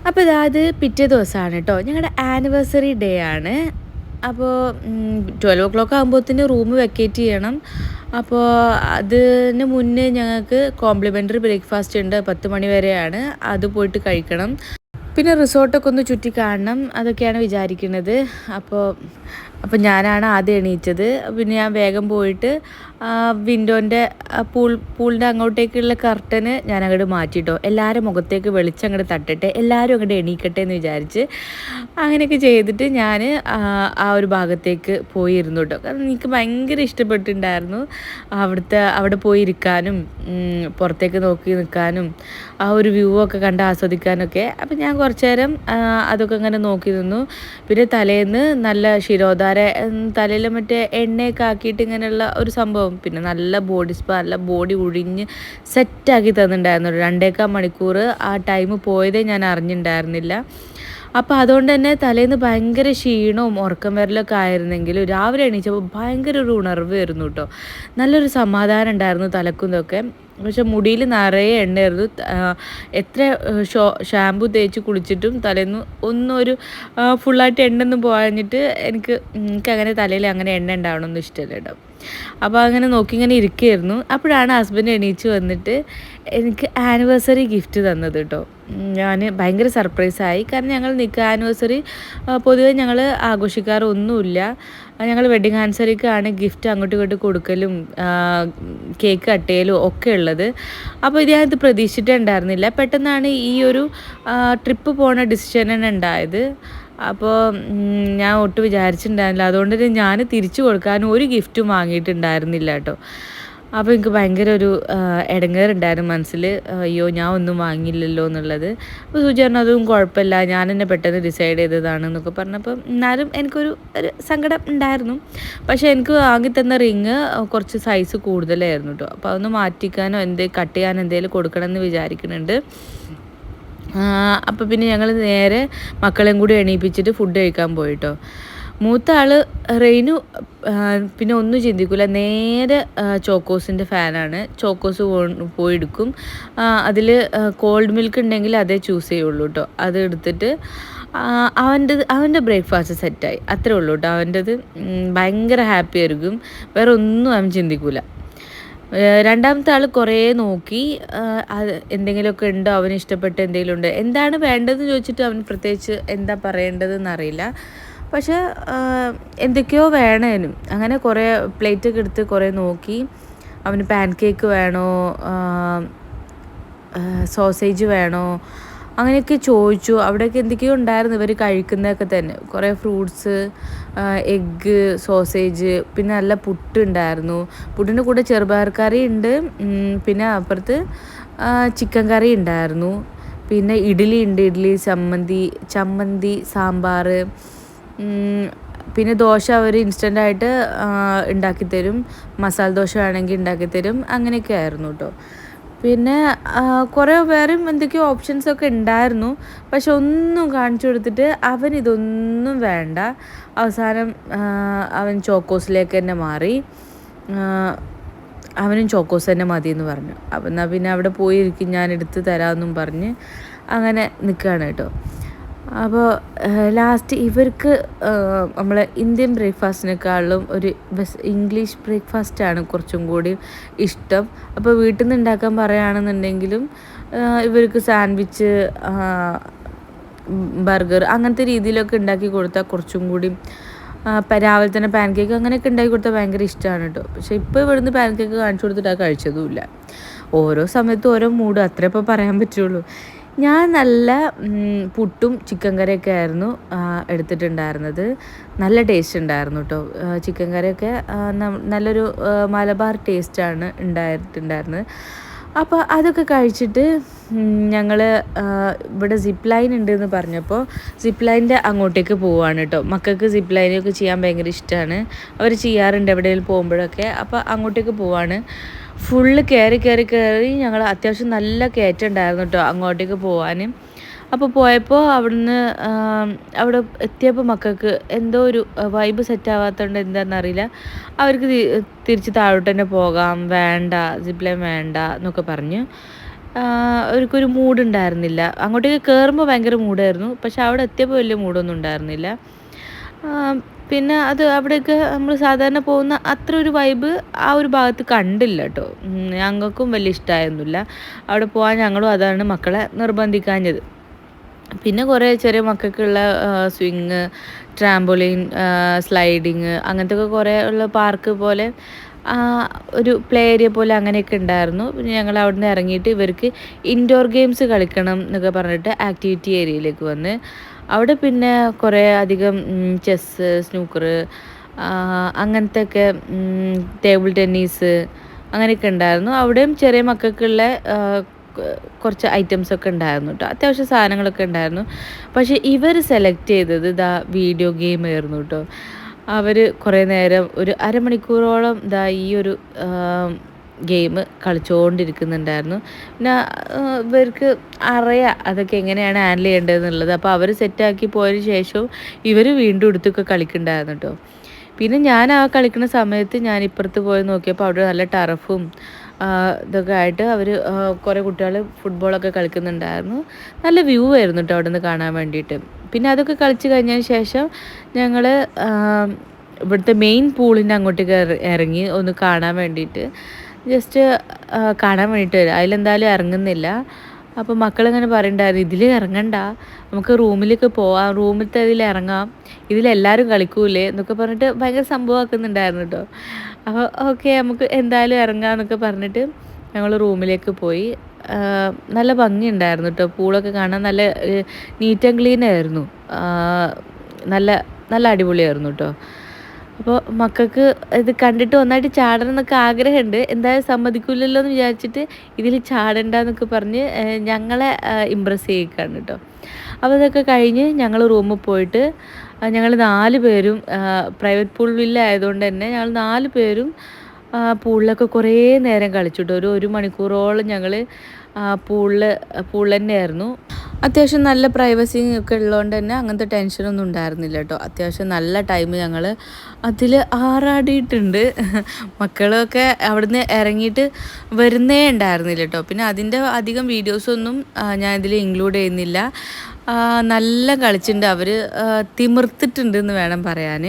അപ്പോൾ അതായത് പിറ്റേ ദിവസമാണ് കേട്ടോ ഞങ്ങളുടെ ആനിവേഴ്സറി ഡേ ആണ്. അപ്പോൾ ട്വൽവ് ഒ ക്ലോക്ക് ആകുമ്പോഴത്തേന് റൂം വെക്കേറ്റ് ചെയ്യണം. അപ്പോൾ അതിന് മുന്നേ ഞങ്ങൾക്ക് കോംപ്ലിമെന്ററി ബ്രേക്ക്ഫാസ്റ്റ് ഉണ്ട്. പത്ത് മണി വരെയാണ്. അത് പോയിട്ട് കഴിക്കണം. പിന്നെ റിസോർട്ടൊക്കെ ഒന്ന് ചുറ്റി കാണണം അതൊക്കെയാണ് വിചാരിക്കുന്നത്. അപ്പോൾ അപ്പോൾ ഞാനാണ് ആദ്യം എണീറ്റത്. പിന്നെ ഞാൻ വേഗം പോയിട്ട് വിൻഡോന്റെ പൂൾ പൂളിന്റെ അങ്ങോട്ടേക്കുള്ള കർട്ടന് ഞാൻ അങ്ങോട്ട് മാറ്റിട്ടോ. എല്ലാവരും മുഖത്തേക്ക് വെളിച്ചം അങ്ങോട്ട് തട്ടട്ടെ. എല്ലാവരും അങ്ങോട്ട് എണീക്കട്ടെ എന്ന് വിചാരിച്ച് അങ്ങനെയൊക്കെ ചെയ്തിട്ട് ഞാൻ ആ ഒരു ഭാഗത്തേക്ക് പോയി ഇരുന്നു കേട്ടോ കാരണം എനിക്ക് ഭയങ്കര ഇഷ്ടപ്പെട്ടിട്ടുണ്ടായിരുന്നു അവിടുത്തെ അവിടെ പോയി ഇരിക്കാനും പുറത്തേക്ക് നോക്കി നിൽക്കാനും ആ ഒരു വ്യൂ ഒക്കെ കണ്ട് ആസ്വദിക്കാനൊക്കെ. അപ്പം ഞാൻ കുറച്ച് നേരം അതൊക്കെ ഇങ്ങനെ നോക്കി നിന്നു. പിന്നെ തലേന്ന് നല്ല ശിരോധാര തലയിൽ മറ്റേ എണ്ണയൊക്കെ ആക്കിയിട്ട് ഇങ്ങനെയുള്ള ഒരു സംഭവം. പിന്നെ നല്ല ബോഡി സ്പാ നല്ല ബോഡി ഉഴിഞ്ഞ് സെറ്റാക്കി തന്നിട്ടുണ്ടായിരുന്നു. രണ്ടേക്കാൽ മണിക്കൂർ ആ ടൈം പോയതേ ഞാൻ അറിഞ്ഞിട്ടുണ്ടായിരുന്നില്ല. അപ്പോൾ അതുകൊണ്ട് തന്നെ തലേന്ന് ഭയങ്കര ക്ഷീണവും ഉറക്കം വരലൊക്കെ ആയിരുന്നെങ്കിലും രാവിലെ എണീച്ചപ്പോൾ ഭയങ്കര ഒരു ഉണർവ് വരുന്നു കേട്ടോ നല്ലൊരു സമാധാനം ഉണ്ടായിരുന്നു തലക്കുന്നതൊക്കെ പക്ഷെ മുടിയിൽ നിറയെ എണ്ണയായിരുന്നു. എത്ര ഷോ ഷാമ്പു തേച്ച് കുളിച്ചിട്ടും തലേന്ന് ഒന്നും ഒരു ഫുള്ളായിട്ട് എണ്ണൊന്നും പോകാഞ്ഞിട്ട് എനിക്ക് എനിക്ക് അങ്ങനെ തലയിൽ അങ്ങനെ എണ്ണ ഉണ്ടാവണമെന്ന് ഇഷ്ടമല്ല കേട്ടോ അപ്പോൾ അങ്ങനെ നോക്കി ഇങ്ങനെ ഇരിക്കുകയായിരുന്നു. അപ്പോഴാണ് ഹസ്ബൻഡ് എണീച്ച് വന്നിട്ട് എനിക്ക് ആനിവേഴ്സറി ഗിഫ്റ്റ് തന്നത് കേട്ടോ. ഞാൻ ഭയങ്കര സർപ്രൈസായി കാരണം ഞങ്ങൾ നിൽക്കുക ആനിവേഴ്സറി പൊതുവെ ഞങ്ങൾ ആഘോഷിക്കാറൊന്നുമില്ല. ഞങ്ങൾ വെഡിങ് ആനിവേഴ്സറിക്കാണ് ഗിഫ്റ്റ് അങ്ങോട്ടും ഇങ്ങോട്ടും കൊടുക്കലും കേക്ക് കട്ടയിലും ഒക്കെ ഉള്ളത്. അപ്പോൾ ഇത് ഞാനിത് പ്രതീക്ഷിച്ചിട്ടുണ്ടായിരുന്നില്ല. പെട്ടെന്നാണ് ഈ ഒരു ട്രിപ്പ് പോണ ഡിസിഷൻ തന്നെ ഉണ്ടായത്. അപ്പോൾ ഞാൻ ഒട്ടും വിചാരിച്ചിട്ടുണ്ടായിരുന്നില്ല. അതുകൊണ്ട് തന്നെ ഞാൻ തിരിച്ചു കൊടുക്കാൻ ഒരു ഗിഫ്റ്റും വാങ്ങിയിട്ടുണ്ടായിരുന്നില്ല കേട്ടോ. അപ്പോൾ എനിക്ക് ഭയങ്കര ഒരു ഇടങ്ങേറുണ്ടായിരുന്നു മനസ്സിൽ അയ്യോ ഞാൻ ഒന്നും വാങ്ങിയില്ലല്ലോ എന്നുള്ളത്. അപ്പോൾ പറഞ്ഞു അതും കുഴപ്പമില്ല. ഞാൻ എന്നെ പെട്ടെന്ന് ഡിസൈഡ് ചെയ്തതാണ് എന്നൊക്കെ പറഞ്ഞപ്പോൾ എന്നാലും എനിക്കൊരു ഒരു സങ്കടം ഉണ്ടായിരുന്നു. പക്ഷേ എനിക്ക് വാങ്ങി തന്ന റിങ് കുറച്ച് സൈസ് കൂടുതലായിരുന്നു കേട്ടോ. അപ്പോൾ അതൊന്ന് മാറ്റിക്കാനോ എന്തേ കട്ട് ചെയ്യാനോ എന്തെങ്കിലും കൊടുക്കണം എന്ന് വിചാരിക്കുന്നുണ്ട്. അപ്പോൾ പിന്നെ ഞങ്ങൾ നേരെ മക്കളെയും കൂടി എണീപ്പിച്ചിട്ട് ഫുഡ് കഴിക്കാൻ പോയിട്ടോ. മൂത്ത ആൾ റെയിനു പിന്നെ ഒന്നും ചിന്തിക്കില്ല നേരെ ചോക്കോസിന്റെ ഫാനാണ്. ചോക്കോസ് പോയി എടുക്കും അതിൽ കോൾഡ് മിൽക്ക് ഉണ്ടെങ്കിൽ അതേ ചൂസ് ചെയ്യുള്ളൂ കേട്ടോ അത് എടുത്തിട്ട് അവന്റെ അവന്റെ ബ്രേക്ക്ഫാസ്റ്റ് സെറ്റായി അത്രേ ഉള്ളൂ കേട്ടോ അവന്റെത് ഭയങ്കര ഹാപ്പി ആയിരിക്കും. വേറെ ഒന്നും അവൻ ചിന്തിക്കില്ല രണ്ടാമത്തെ ആൾ കുറേ നോക്കി. എന്തെങ്കിലുമൊക്കെ ഉണ്ടോ? അവന് ഇഷ്ടപ്പെട്ട എന്തെങ്കിലും ഉണ്ട്? എന്താണ് വേണ്ടതെന്ന് ചോദിച്ചിട്ട് അവൻ പ്രത്യേകിച്ച് എന്താ പറയേണ്ടതെന്ന് അറിയില്ല. പക്ഷെ എന്തൊക്കെയോ വേണേനും അങ്ങനെ കുറേ പ്ലേറ്റൊക്കെ എടുത്ത് കുറേ നോക്കി. അവന് പാൻ കേക്ക് വേണോ? സോസേജ് വേണോ? അങ്ങനെയൊക്കെ ചോദിച്ചു. അവിടെയൊക്കെ എന്തൊക്കെയോ ഉണ്ടായിരുന്നു ഇവർ കഴിക്കുന്നതൊക്കെ തന്നെ. കുറേ ഫ്രൂട്ട്സ് എഗ്ഗ് സോസേജ് പിന്നെ നല്ല പുട്ട് ഉണ്ടായിരുന്നു. പുട്ടിന്റെ കൂടെ ചെറുപയർ കറി ഉണ്ട്. പിന്നെ അപ്പുറത്ത് ചിക്കൻ കറി ഉണ്ടായിരുന്നു. പിന്നെ ഇഡ്ഡലി ഉണ്ട്. ഇഡ്ഡലി ചമ്മന്തി ചമ്മന്തി സാമ്പാർ. പിന്നെ ദോശ അവർ ഇൻസ്റ്റന്റായിട്ട് ആയിട്ട് തരും മസാല ദോശ വേണമെങ്കിൽ ഉണ്ടാക്കിത്തരും. അങ്ങനെയൊക്കെ ആയിരുന്നു കേട്ടോ പിന്നെ കുറേ വേറെയും എന്തൊക്കെയോ ഓപ്ഷൻസ് ഒക്കെ ഉണ്ടായിരുന്നു. പക്ഷെ ഒന്നും കാണിച്ചു കൊടുത്തിട്ട് അവൻ ഇതൊന്നും വേണ്ട. അവസാനം അവൻ ചോക്കോസിലേക്ക് തന്നെ മാറി. അവനും ചോക്കോസ് തന്നെ മതി എന്ന് പറഞ്ഞു. അപ്പം എന്നാൽ പിന്നെ അവിടെ പോയിരിക്കും ഞാൻ എടുത്ത് തരാമെന്നും പറഞ്ഞ് അങ്ങനെ നിൽക്കുകയാണ് കേട്ടോ. അപ്പോൾ ലാസ്റ്റ് ഇവർക്ക് നമ്മൾ ഇന്ത്യൻ ബ്രേക്ക്ഫാസ്റ്റിനേക്കാളും ഒരു ബസ് ഇംഗ്ലീഷ് ബ്രേക്ക്ഫാസ്റ്റാണ് കുറച്ചും കൂടി ഇഷ്ടം. അപ്പോൾ വീട്ടിൽ നിന്ന് ഉണ്ടാക്കാൻ പറയുകയാണെന്നുണ്ടെങ്കിലും ഇവർക്ക് സാൻഡ്വിച്ച് ബർഗർ അങ്ങനത്തെ രീതിയിലൊക്കെ ഉണ്ടാക്കി കൊടുത്താൽ കുറച്ചും കൂടി രാവിലെ തന്നെ പാൻ കേക്ക് അങ്ങനെയൊക്കെ ഉണ്ടാക്കി കൊടുത്താൽ ഭയങ്കര ഇഷ്ടമാണ് കേട്ടോ. പക്ഷേ ഇപ്പോൾ ഇവിടുന്ന് പാൻ കേക്ക് കാണിച്ചു കൊടുത്തിട്ട് ആ കഴിച്ചതുമില്ല ഓരോ സമയത്തും ഓരോ മൂഡ് അത്രേ ഇപ്പോൾ പറയാൻ പറ്റുള്ളൂ. ഞാൻ നല്ല പുട്ടും ചിക്കൻ കറിയൊക്കെ ആയിരുന്നു എടുത്തിട്ടുണ്ടായിരുന്നത്. നല്ല ടേസ്റ്റ് ഉണ്ടായിരുന്നു കേട്ടോ ചിക്കൻ കറിയൊക്കെ നല്ലൊരു മലബാർ ടേസ്റ്റാണ് ഉണ്ടായിട്ടുണ്ടായിരുന്നത്. അപ്പോൾ അതൊക്കെ കഴിച്ചിട്ട് ഞങ്ങൾ ഇവിടെ സിപ്പ് ലൈൻ ഉണ്ടെന്ന് പറഞ്ഞപ്പോൾ സിപ്പ് ലൈനിന്റെ അങ്ങോട്ടേക്ക് പോവാണ് കേട്ടോ മക്കൾക്ക് സിപ്പ് ലൈനൊക്കെ ചെയ്യാൻ ഭയങ്കര ഇഷ്ടമാണ് അവർ ചെയ്യാറുണ്ട് എവിടെയെങ്കിലും പോകുമ്പോഴൊക്കെ. അപ്പോൾ അങ്ങോട്ടേക്ക് പോവാണ്. ഫുള്ള് കയറി കയറി കയറി ഞങ്ങൾ അത്യാവശ്യം നല്ല കയറ്റം ഉണ്ടായിരുന്നു കേട്ടോ അങ്ങോട്ടേക്ക് പോകാനും അപ്പോൾ പോയപ്പോൾ അവിടുന്ന് അവിടെ എത്തിയപ്പോൾ മക്കൾക്ക് എന്തോ ഒരു വൈബ് സെറ്റ് ആവാത്തതുകൊണ്ട് എന്താണെന്നറിയില്ല അവർക്ക് തിരിച്ച് താഴോട്ട് തന്നെ പോകാം വേണ്ട സിപ്പ് വേണ്ട എന്നൊക്കെ പറഞ്ഞ്. അവർക്കൊരു മൂഡുണ്ടായിരുന്നില്ല അങ്ങോട്ടേക്ക് കയറുമ്പോൾ ഭയങ്കര മൂഡായിരുന്നു പക്ഷെ അവിടെ എത്തിയപ്പോൾ വലിയ മൂഡൊന്നും ഉണ്ടായിരുന്നില്ല. പിന്നെ അത് അവിടെയൊക്കെ നമ്മൾ സാധാരണ പോകുന്ന അത്ര ഒരു വൈബ് ആ ഒരു ഭാഗത്ത് കണ്ടില്ല കേട്ടോ ഞങ്ങൾക്കും വലിയ ഇഷ്ടമായൊന്നുമില്ല അവിടെ പോകാൻ ഞങ്ങളും അതാണ് മക്കളെ നിർബന്ധിക്കാഞ്ഞത്. പിന്നെ കുറേ ചെറിയ മക്കൾക്കുള്ള സ്വിങ് ട്രാമ്പോളിൻ സ്ലൈഡിങ് അങ്ങനത്തെ ഒക്കെ കുറേ ഉള്ള പാർക്ക് പോലെ ഒരു പ്ലേ ഏരിയ പോലെ അങ്ങനെയൊക്കെ ഉണ്ടായിരുന്നു. പിന്നെ ഞങ്ങൾ അവിടെ നിന്ന് ഇറങ്ങിയിട്ട് ഇവർക്ക് ഇൻഡോർ ഗെയിംസ് കളിക്കണം എന്നൊക്കെ പറഞ്ഞിട്ട് ആക്ടിവിറ്റി ഏരിയയിലേക്ക് വന്ന് അവിടെ പിന്നെ കുറേ അധികം ചെസ്സ് സ്നൂക്കർ അങ്ങനത്തെ ഒക്കെ ടേബിൾ ടെന്നീസ് അങ്ങനെയൊക്കെ ഉണ്ടായിരുന്നു. അവിടെയും ചെറിയ മക്കൾക്കുള്ള കുറച്ച് ഐറ്റംസ് ഒക്കെ ഉണ്ടായിരുന്നു കേട്ടോ അത്യാവശ്യം സാധനങ്ങളൊക്കെ ഉണ്ടായിരുന്നു. പക്ഷേ ഇവർ സെലക്ട് ചെയ്തത് ഇതാ വീഡിയോ ഗെയിം ആയിരുന്നു കേട്ടോ അവർ കുറേ നേരം ഒരു അരമണിക്കൂറോളം ഇതാ ഈ ഒരു ഗെയിം കളിച്ചുകൊണ്ടിരിക്കുന്നുണ്ടായിരുന്നു പിന്നെ ഇവർക്ക് അറിയാം അതൊക്കെ എങ്ങനെയാണ് ഹാൻഡിൽ ചെയ്യേണ്ടതെന്നുള്ളത്. അപ്പോൾ അവർ സെറ്റാക്കി പോയതിന് ശേഷവും ഇവർ വീണ്ടും എടുത്തൊക്കെ കളിക്കുന്നുണ്ടായിരുന്നു കേട്ടോ. പിന്നെ ഞാൻ ആ കളിക്കുന്ന സമയത്ത് ഞാൻ ഇപ്പുറത്ത് പോയി നോക്കിയപ്പോൾ അവിടെ നല്ല ടറഫും ഇതൊക്കെ ആയിട്ട് അവർ കുറേ കുട്ടികൾ ഫുട്ബോളൊക്കെ കളിക്കുന്നുണ്ടായിരുന്നു. നല്ല വ്യൂ ആയിരുന്നു കേട്ടോ അവിടെ നിന്ന് കാണാൻ വേണ്ടിയിട്ട്. പിന്നെ അതൊക്കെ കളിച്ച് കഴിഞ്ഞതിന് ശേഷം ഞങ്ങൾ ഇവിടുത്തെ മെയിൻ പൂളിന്റെ അങ്ങോട്ടേക്ക് ഇറ- ഇറങ്ങി ഒന്ന് കാണാൻ വേണ്ടിയിട്ട് ജസ്റ്റ് കാണാൻ വേണ്ടിയിട്ട് വരും. അതിലെന്തായാലും ഇറങ്ങുന്നില്ല. അപ്പോൾ മക്കളിങ്ങനെ പറയണ്ടായിരുന്നു ഇതിൽ ഇറങ്ങണ്ട. നമുക്ക് റൂമിലേക്ക് പോവാം. റൂമിലത്തെ ഇതിൽ ഇറങ്ങാം. ഇതിലെല്ലാവരും കളിക്കൂലേ? എന്നൊക്കെ പറഞ്ഞിട്ട് ഭയങ്കര സംഭവമാക്കുന്നുണ്ടായിരുന്നു കേട്ടോ അപ്പോൾ ഓക്കെ നമുക്ക് എന്തായാലും ഇറങ്ങാം എന്നൊക്കെ പറഞ്ഞിട്ട് ഞങ്ങൾ റൂമിലേക്ക് പോയി. നല്ല ഭംഗിയുണ്ടായിരുന്നു കേട്ടോ പൂളൊക്കെ കാണാൻ നല്ല നീറ്റ് ആൻഡ് ക്ലീൻ ആയിരുന്നു. നല്ല നല്ല അടിപൊളിയായിരുന്നു കേട്ടോ അപ്പോൾ മക്കൾക്ക് ഇത് കണ്ടിട്ട് ഒന്നായിട്ട് ചാടണം എന്നൊക്കെ ആഗ്രഹമുണ്ട്. എന്തായാലും സമ്മതിക്കില്ലല്ലോ എന്ന് വിചാരിച്ചിട്ട് ഇതിൽ ചാടണ്ട എന്നൊക്കെ പറഞ്ഞ് ഞങ്ങളെ ഇമ്പ്രസ് ചെയ്യിക്കാണ് കേട്ടോ അപ്പോൾ ഇതൊക്കെ കഴിഞ്ഞ് ഞങ്ങൾ റൂമിൽ പോയിട്ട് ഞങ്ങൾ നാല് പേരും പ്രൈവറ്റ് പൂൾ വില്ല ആയതുകൊണ്ട് തന്നെ ഞങ്ങൾ നാല് പേരും പൂളിലൊക്കെ കുറേ നേരം കളിച്ചിട്ട് ഒരു ഒരു മണിക്കൂറോളം ഞങ്ങൾ പൂളിൽ പൂൾ തന്നെയായിരുന്നു. അത്യാവശ്യം നല്ല പ്രൈവസി ഒക്കെ ഉള്ളതുകൊണ്ട് തന്നെ അങ്ങനത്തെ ടെൻഷനൊന്നും ഉണ്ടായിരുന്നില്ല കേട്ടോ. അത്യാവശ്യം നല്ല ടൈം ഞങ്ങൾ അതിൽ ആറാടിയിട്ടുണ്ട്. മക്കളൊക്കെ അവിടുന്ന് ഇറങ്ങിയിട്ട് വരുന്നേ ഉണ്ടായിരുന്നില്ല കേട്ടോ. പിന്നെ അതിന്റെ അധികം വീഡിയോസൊന്നും ഞാൻ ഇതിൽ ഇൻക്ലൂഡ് ചെയ്യുന്നില്ല. നല്ല കളിച്ചിട്ടുണ്ട് അവർ തിമിർത്തിട്ടുണ്ട് എന്ന് വേണം പറയാൻ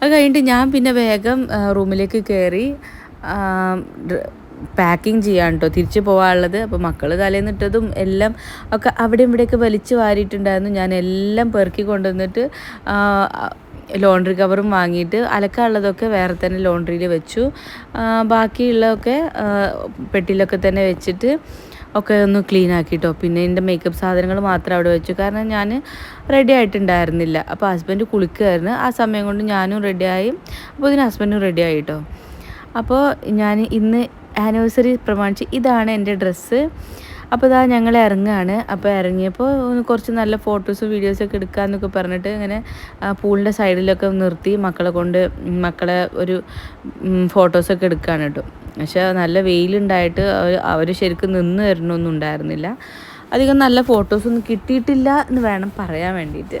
അത് കഴിഞ്ഞിട്ട് ഞാൻ പിന്നെ വേഗം റൂമിലേക്ക് കയറി പാക്കിങ് ചെയ്യാൻ കേട്ടോ തിരിച്ചു പോകാനുള്ളത് അപ്പോൾ മക്കൾ തലേന്നിട്ടതും എല്ലാം ഒക്കെ അവിടെ ഇവിടെയൊക്കെ വലിച്ചു വാരിയിട്ടുണ്ടായിരുന്നു. ഞാൻ എല്ലാം പെറുക്കി കൊണ്ടുവന്നിട്ട് ലോണ്ടറി കവറും വാങ്ങിയിട്ട് അലക്കാനുള്ളതൊക്കെ വേറെ തന്നെ ലോണ്ടറിയിൽ വെച്ചു. ബാക്കിയുള്ളതൊക്കെ പെട്ടിയിലൊക്കെ തന്നെ വെച്ചിട്ട് ഒക്കെ ഒന്ന് ക്ലീൻ ആക്കിയിട്ടോ പിന്നെ എന്റെ മേക്കപ്പ് സാധനങ്ങൾ മാത്രം അവിടെ വെച്ചു. കാരണം ഞാൻ റെഡി ആയിട്ടുണ്ടായിരുന്നില്ല. അപ്പോൾ ഹസ്ബൻഡ് കുളിക്കുമായിരുന്നു ആ സമയം കൊണ്ട് ഞാനും റെഡിയായി അപ്പോൾ ഇതിന് ഹസ്ബൻഡും റെഡിയായി ആയിട്ടോ. അപ്പോൾ ഞാൻ ഇന്ന് ആനിവേഴ്സറി പ്രമാണിച്ച് ഇതാണ് എന്റെ ഡ്രസ്സ്. അപ്പോൾ ഇതാ ഞങ്ങൾ ഇറങ്ങുകയാണ് അപ്പോൾ ഇറങ്ങിയപ്പോൾ കുറച്ച് നല്ല ഫോട്ടോസും വീഡിയോസൊക്കെ എടുക്കാമെന്നൊക്കെ പറഞ്ഞിട്ട് ഇങ്ങനെ പൂളിന്റെ സൈഡിലൊക്കെ നിർത്തി മക്കളെ കൊണ്ട് മക്കളെ ഒരു ഫോട്ടോസൊക്കെ എടുക്കുകയാണ് കേട്ടോ. പക്ഷേ നല്ല വെയിലുണ്ടായിട്ട് അവർ അവർ ശരിക്കും നിന്ന് തരണമൊന്നും ഉണ്ടായിരുന്നില്ല. അധികം നല്ല ഫോട്ടോസൊന്നും കിട്ടിയിട്ടില്ല എന്ന് വേണം പറയാൻ വേണ്ടിയിട്ട്.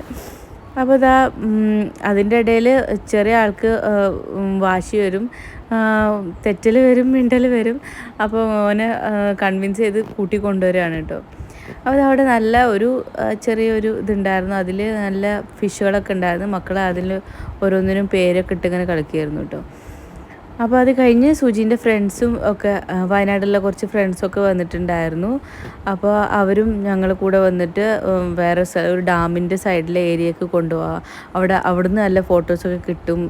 അപ്പോൾ ഇതാ അതിന്റെ ഇടയിൽ ചെറിയ ആൾക്ക് വാശി വരും. തെറ്റൽ വരും മിണ്ടൽ വരും. അപ്പോൾ മോനെ കൺവിൻസ് ചെയ്ത് കൂട്ടി കൊണ്ടുവരികയാണ് കേട്ടോ അപ്പോൾ അവിടെ നല്ല ഒരു ചെറിയൊരു ഇതുണ്ടായിരുന്നു. അതിൽ നല്ല ഫിഷുകളൊക്കെ ഉണ്ടായിരുന്നു. മക്കൾ അതിൽ ഓരോന്നിനും പേരൊക്കെ ഇട്ടിങ്ങനെ കളിക്കുമായിരുന്നു കേട്ടോ അപ്പോൾ അത് കഴിഞ്ഞ് സുജീന്റെ ഫ്രണ്ട്സും ഒക്കെ വയനാട്ടിലുള്ള കുറച്ച് ഫ്രണ്ട്സൊക്കെ വന്നിട്ടുണ്ടായിരുന്നു. അപ്പോൾ അവരും ഞങ്ങൾ കൂടെ വന്നിട്ട് വേറെ ഒരു ഡാമിന്റെ സൈഡിലെ ഏരിയക്ക് കൊണ്ടുപോകാം അവിടെ അവിടുന്ന് നല്ല ഫോട്ടോസൊക്കെ കിട്ടും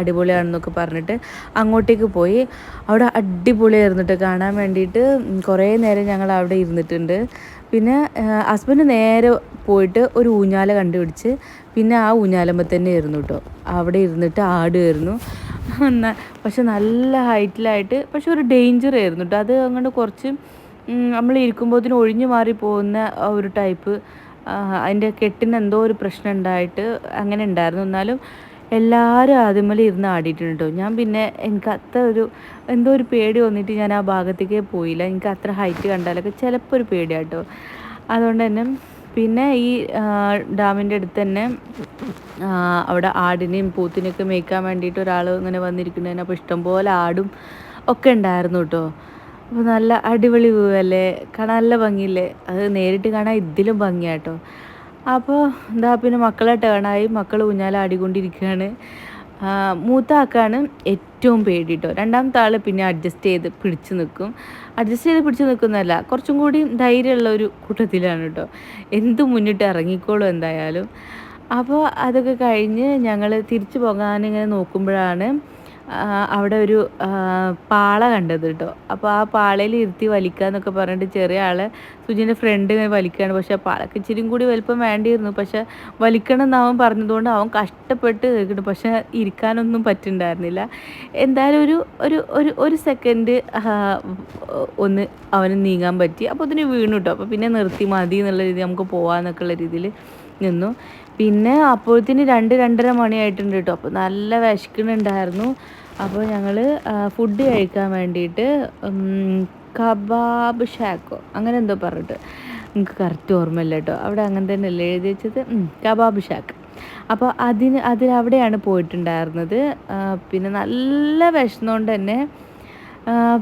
അടിപൊളിയാണെന്നൊക്കെ പറഞ്ഞിട്ട് അങ്ങോട്ടേക്ക് പോയി. അവിടെ അടിപൊളിയായിരുന്നിട്ട് കാണാൻ വേണ്ടിയിട്ട്. കുറേ നേരം ഞങ്ങൾ അവിടെ ഇരുന്നിട്ടുണ്ട്. പിന്നെ ഹസ്ബൻഡ് നേരെ പോയിട്ട് ഒരു ഊഞ്ഞാല കണ്ടുപിടിച്ച് പിന്നെ ആ ഊഞ്ഞാലമ്മ തന്നെ ഇരുന്നു കേട്ടോ അവിടെ ഇരുന്നിട്ട് ആടുമായിരുന്നു എന്നാ പക്ഷെ നല്ല ഹൈറ്റിലായിട്ട് പക്ഷെ ഒരു ഡേഞ്ചർ ആയിരുന്നു കേട്ടോ അത് അങ്ങോട്ട് കുറച്ച് നമ്മൾ ഇരിക്കുമ്പോൾ ഒഴിഞ്ഞു മാറി പോകുന്ന ഒരു ടൈപ്പ് അതിന്റെ കെട്ടിന് എന്തോ ഒരു പ്രശ്നം ഉണ്ടായിട്ട് അങ്ങനെ ഉണ്ടായിരുന്നു. എന്നാലും എല്ലാവരും ആദ്യമേലെ ഇരുന്ന് ആടിയിട്ടുണ്ട് കേട്ടോ ഞാൻ പിന്നെ എനിക്ക് അത്ര ഒരു എന്തോ ഒരു പേടി വന്നിട്ട് ഞാൻ ആ ഭാഗത്തേക്കേ പോയില്ല. എനിക്ക് അത്ര ഹൈറ്റ് കണ്ടാലൊക്കെ ചിലപ്പോൾ ഒരു പേടിയാട്ടോ അതുകൊണ്ട് തന്നെ പിന്നെ ഈ ഡാമിന്റെ അടുത്ത് തന്നെ അവിടെ ആടിനെയും പൂത്തിനെയൊക്കെ മേയ്ക്കാൻ വേണ്ടിയിട്ട് ഒരാൾ ഇങ്ങനെ വന്നിരിക്കുന്നതിന് അപ്പോൾ ഇഷ്ടംപോലെ ആടും ഒക്കെ ഉണ്ടായിരുന്നു കേട്ടോ അപ്പോൾ നല്ല അടിപൊളി വ്യൂ അല്ലേ? കാണാൻ നല്ല ഭംഗിയില്ലേ? അത് നേരിട്ട് കാണാൻ ഇതിലും ഭംഗിയാട്ടോ അപ്പോൾ എന്താ പിന്നെ മക്കളെ ടേണായി മക്കൾ ഊഞ്ഞാൽ ആടിക്കൊണ്ടിരിക്കുകയാണ് മൂത്താക്കാണ് ഏറ്റവും പേടി കേട്ടോ രണ്ടാമത്തെ ആൾ പിന്നെ അഡ്ജസ്റ്റ് ചെയ്ത് പിടിച്ചു നിൽക്കും അഡ്ജസ്റ്റ് ചെയ്ത് പിടിച്ച് നിൽക്കുന്നതല്ല. കുറച്ചും കൂടി ധൈര്യമുള്ള ഒരു കൂട്ടത്തിലാണ് കേട്ടോ. എന്ത് മുന്നിട്ട് ഇറങ്ങിക്കോളും എന്തായാലും. അപ്പോൾ അതൊക്കെ കഴിഞ്ഞ് ഞങ്ങൾ തിരിച്ചു പോകാനിങ്ങനെ നോക്കുമ്പോഴാണ് അവിടെ ഒരു പാള കണ്ടത് കേട്ടോ. അപ്പോൾ ആ പാളയിൽ ഇരുത്തി വലിക്കുക എന്നൊക്കെ പറഞ്ഞിട്ട് ചെറിയ ആളെ സുജിന്റെ ഫ്രണ്ട് ഇങ്ങനെ വലിക്കുകയാണ് പക്ഷെ ആ പാളക്ക് ഇച്ചിരിയും കൂടി വലിപ്പം വേണ്ടിയിരുന്നു. പക്ഷെ വലിക്കണം എന്ന് പറഞ്ഞതുകൊണ്ട് അവൻ കഷ്ടപ്പെട്ട് നിൽക്കുന്നു. പക്ഷെ ഇരിക്കാനൊന്നും പറ്റുന്നുണ്ടായിരുന്നില്ല എന്തായാലും ഒരു ഒരു ഒരു ഒരു സെക്കൻഡ് ഒന്ന് അവന് നീങ്ങാൻ പറ്റി. അപ്പോൾ അതിന് വീണു കേട്ടോ. അപ്പോൾ പിന്നെ നിർത്തി മതി എന്നുള്ള രീതി നമുക്ക് പോകാമെന്നൊക്കെയുള്ള രീതിയിൽ നിന്നു. പിന്നെ അപ്പോഴത്തേന് രണ്ട് രണ്ടര മണിയായിട്ടുണ്ട് കേട്ടോ അപ്പോൾ നല്ല വിശക്കുന്നുണ്ടായിരുന്നു. അപ്പോൾ ഞങ്ങൾ ഫുഡ് കഴിക്കാൻ വേണ്ടിയിട്ട് കബാബ് ഷാക്കോ അങ്ങനെ എന്തോ പറഞ്ഞിട്ട്. എനിക്ക് കറക്റ്റ് ഓർമ്മയില്ല കേട്ടോ അവിടെ അങ്ങനെ തന്നെ അല്ലേ എഴുതി വെച്ചത്? കബാബ് ഷാക്ക് അപ്പോൾ അതിന് അതിൽ അവിടെയാണ് പോയിട്ടുണ്ടായിരുന്നത് പിന്നെ നല്ല വിശന്നുകൊണ്ട് തന്നെ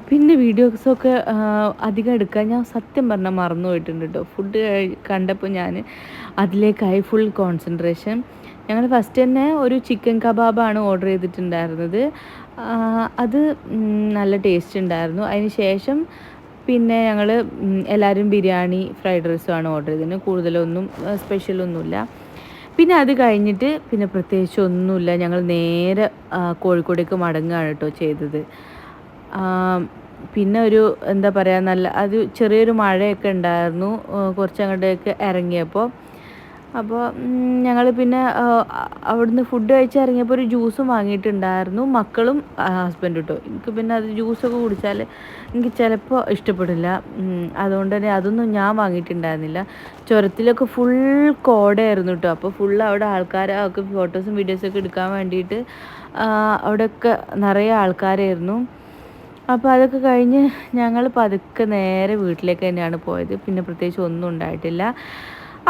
പിന്നെ വീഡിയോസൊക്കെ അധികം എടുക്കാൻ ഞാൻ സത്യം പറഞ്ഞാൽ മറന്നു പോയിട്ടുണ്ട് കേട്ടോ ഫുഡ് കണ്ടപ്പോൾ ഞാൻ അതിലേക്കായി ഫുൾ കോൺസെൻട്രേഷൻ ഞങ്ങൾ ഫസ്റ്റ് തന്നെ ഒരു ചിക്കൻ കബാബാണ് ഓർഡർ ചെയ്തിട്ടുണ്ടായിരുന്നത്. അത് നല്ല ടേസ്റ്റ് ഉണ്ടായിരുന്നു. അതിന് ശേഷം പിന്നെ ഞങ്ങൾ എല്ലാവരും ബിരിയാണി ഫ്രൈഡ് റൈസുമാണ് ഓർഡർ ചെയ്തത് കൂടുതലൊന്നും സ്പെഷ്യലൊന്നുമില്ല പിന്നെ അത് കഴിഞ്ഞിട്ട് പിന്നെ പ്രത്യേകിച്ച് ഒന്നുമില്ല. ഞങ്ങൾ നേരെ കോഴിക്കോടേക്ക് മടങ്ങുകയാണ് കേട്ടോ ചെയ്തത്. പിന്നെ ഒരു എന്താ പറയുക നല്ല അത് ചെറിയൊരു മഴയൊക്കെ ഉണ്ടായിരുന്നു. കുറച്ചങ്ങോട്ടേക്ക് ഇറങ്ങിയപ്പോൾ അപ്പോൾ ഞങ്ങൾ പിന്നെ അവിടുന്ന് ഫുഡ് കഴിച്ച് ഇറങ്ങിയപ്പോൾ ഒരു ജ്യൂസും വാങ്ങിയിട്ടുണ്ടായിരുന്നു. മക്കളും ഹസ്ബൻഡും കേട്ടോ എനിക്ക് പിന്നെ അത് ജ്യൂസൊക്കെ കുടിച്ചാൽ എനിക്ക് ചിലപ്പോൾ ഇഷ്ടപ്പെടില്ല. അതുകൊണ്ട് തന്നെ അതൊന്നും ഞാൻ വാങ്ങിയിട്ടുണ്ടായിരുന്നില്ല. ചുരത്തിലൊക്കെ ഫുൾ കോടയായിരുന്നു കേട്ടോ അപ്പോൾ ഫുൾ അവിടെ ആൾക്കാരൊക്കെ ഫോട്ടോസും വീഡിയോസൊക്കെ എടുക്കാൻ വേണ്ടിയിട്ട് അവിടെയൊക്കെ നിറയെ ആൾക്കാരായിരുന്നു. അപ്പോൾ അതൊക്കെ കഴിഞ്ഞ് ഞങ്ങൾ പതുക്കെ നേരെ വീട്ടിലേക്ക് തന്നെയാണ് പോയത്. പിന്നെ പ്രത്യേകിച്ച് ഒന്നും ഉണ്ടായിട്ടില്ല.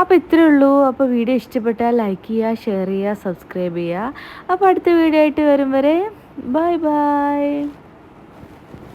അപ്പോൾ ഇത്രയേ ഉള്ളൂ. അപ്പോൾ വീഡിയോ ഇഷ്ടപ്പെട്ടാൽ ലൈക്ക് ചെയ്യുക ഷെയർ ചെയ്യുക സബ്സ്ക്രൈബ് ചെയ്യുക. അപ്പോൾ അടുത്ത വീഡിയോ ആയിട്ട് വരും വരെ ബൈ ബൈ